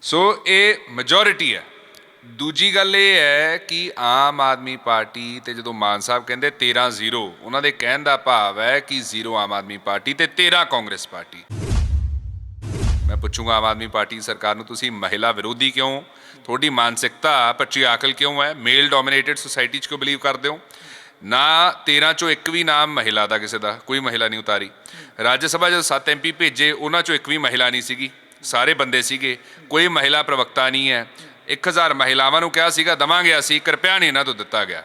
ਸੋ ਇਹ ਮੈਜੋਰਿਟੀ ਹੈ। ਦੂਜੀ ਗੱਲ ਇਹ ਹੈ ਕਿ ਆਮ ਆਦਮੀ ਪਾਰਟੀ ਤੇ ਜਦੋਂ ਮਾਨ ਸਾਹਿਬ ਕਹਿੰਦੇ 13-0 ਉਹਨਾਂ ਦੇ ਕਹਿਣ ਦਾ ਭਾਵ ਹੈ ਕਿ 0 ਆਮ ਆਦਮੀ ਪਾਰਟੀ ਤੇ 13 ਕਾਂਗਰਸ ਪਾਰਟੀ। ਮੈਂ ਪੁੱਛੂੰਗਾ ਆਮ ਆਦਮੀ ਪਾਰਟੀ ਸਰਕਾਰ ਨੂੰ, ਤੁਸੀਂ ਮਹਿਲਾ ਵਿਰੋਧੀ ਕਿਉਂ? ਤੁਹਾਡੀ ਮਾਨਸਿਕਤਾ ਪਟਰੀਆਕਲ ਕਿਉਂ ਹੈ? ਮੇਲ ਡੋਮਿਨੇਟਡ ਸੁਸਾਇਟੀ 'ਚ ਕਿਉਂ ਬਲੀਵ ਕਰਦੇ ਹੋ? ਨਾ 13 ਚੋਂ ਇੱਕ ਵੀ ਨਾਮ ਮਹਿਲਾ ਦਾ ਕਿਸੇ ਦਾ, ਕੋਈ ਮਹਿਲਾ ਨਹੀਂ ਉਤਾਰੀ। ਰਾਜ ਸਭਾ ਜਦੋਂ 7 ਐਮਪੀ ਭੇਜੇ, ਉਹਨਾਂ ਚੋਂ ਇੱਕ ਵੀ ਮਹਿਲਾ ਨਹੀਂ ਸੀਗੀ। ਸਾਰੇ ਬੰਦੇ ਸੀਗੇ ਕੋਈ ਮਹਿਲਾ ਪ੍ਰਵਕਤਾ ਨਹੀਂ ਹੈ। 1000 ਮਹਿਲਾਵਾਂ ਨੂੰ ਕਿਹਾ ਸੀਗਾ ਦਵਾਂਗੇ ਅਸੀਂ ਕਿਰਪਿਆ ਨਹੀਂ ਇਹਨਾਂ ਤੋਂ ਦਿੱਤਾ ਗਿਆ।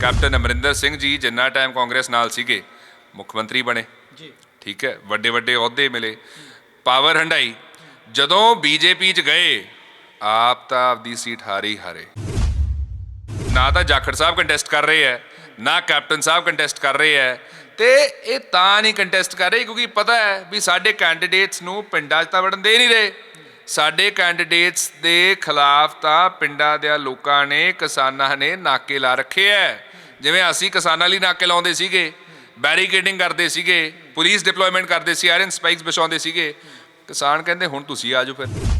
ਕੈਪਟਨ ਅਮਰਿੰਦਰ ਸਿੰਘ ਜੀ ਜਿੰਨਾ ਟਾਈਮ ਕਾਂਗਰਸ ਨਾਲ ਸੀਗੇ ਮੁੱਖ ਮੰਤਰੀ ਬਣੇ। ਜੀ। ਠੀਕ ਹੈ ਵੱਡੇ ਵੱਡੇ ਅਹੁਦੇ ਮਿਲੇ। ਪਾਵਰ ਹੰਡਾਈ ਜਦੋਂ ਬੀਜੇਪੀ 'ਚ ਗਏ ਆਪ ਤਾਂ ਆਪਦੀ ਸੀਟ ਹਾਰੇ ਹਾਰੇ। ਨਾ ਤਾਂ ਜਾਖੜ ਸਾਹਿਬ ਕੰਟੈਸਟ ਕਰ ਰਹੇ ਹੈ ਨਾ ਕੈਪਟਨ ਸਾਹਿਬ ਕੰਟੈਸਟ ਕਰ ਰਹੇ ਹੈ ਤੇ ਇਹ ਤਾਂ ਨਹੀਂ ਕੰਟੈਸਟ ਕਰ ਰਹੇ ਕਿਉਂਕਿ ਪਤਾ ਹੈ ਵੀ ਸਾਡੇ ਕੈਂਡੀਡੇਟਸ ਨੂੰ ਪਿੰਡਾਂ 'ਚ ਤਾਂ ਵੜਨ ਦੇ ਨਹੀਂ ਰਹੇ। ਸਾਡੇ ਕੈਂਡੀਡੇਟਸ ਦੇ ਖਿਲਾਫ ਤਾਂ ਪਿੰਡਾਂ ਦੇ ਲੋਕਾਂ ਨੇ ਕਿਸਾਨਾਂ ਨੇ ਨਾਕੇ ਲਾ ਰੱਖੇ ਹੈ ਜਿਵੇਂ ਅਸੀਂ ਕਿਸਾਨਾਂ ਲਈ ਨਾਕੇ ਲਾਉਂਦੇ ਸੀਗੇ ਬੈਰੀਕੇਡਿੰਗ ਕਰਦੇ ਸੀਗੇ ਪੁਲਿਸ ਡਿਪਲੋਇਮੈਂਟ ਕਰਦੇ ਸੀ ਆਇਰਨ ਸਪਾਈਕਸ ਵਿਛਾਉਂਦੇ ਸੀਗੇ। ਕਿਸਾਨ ਕਹਿੰਦੇ, ਹੁਣ ਤੁਸੀਂ ਆ ਜਾਓ ਫਿਰ।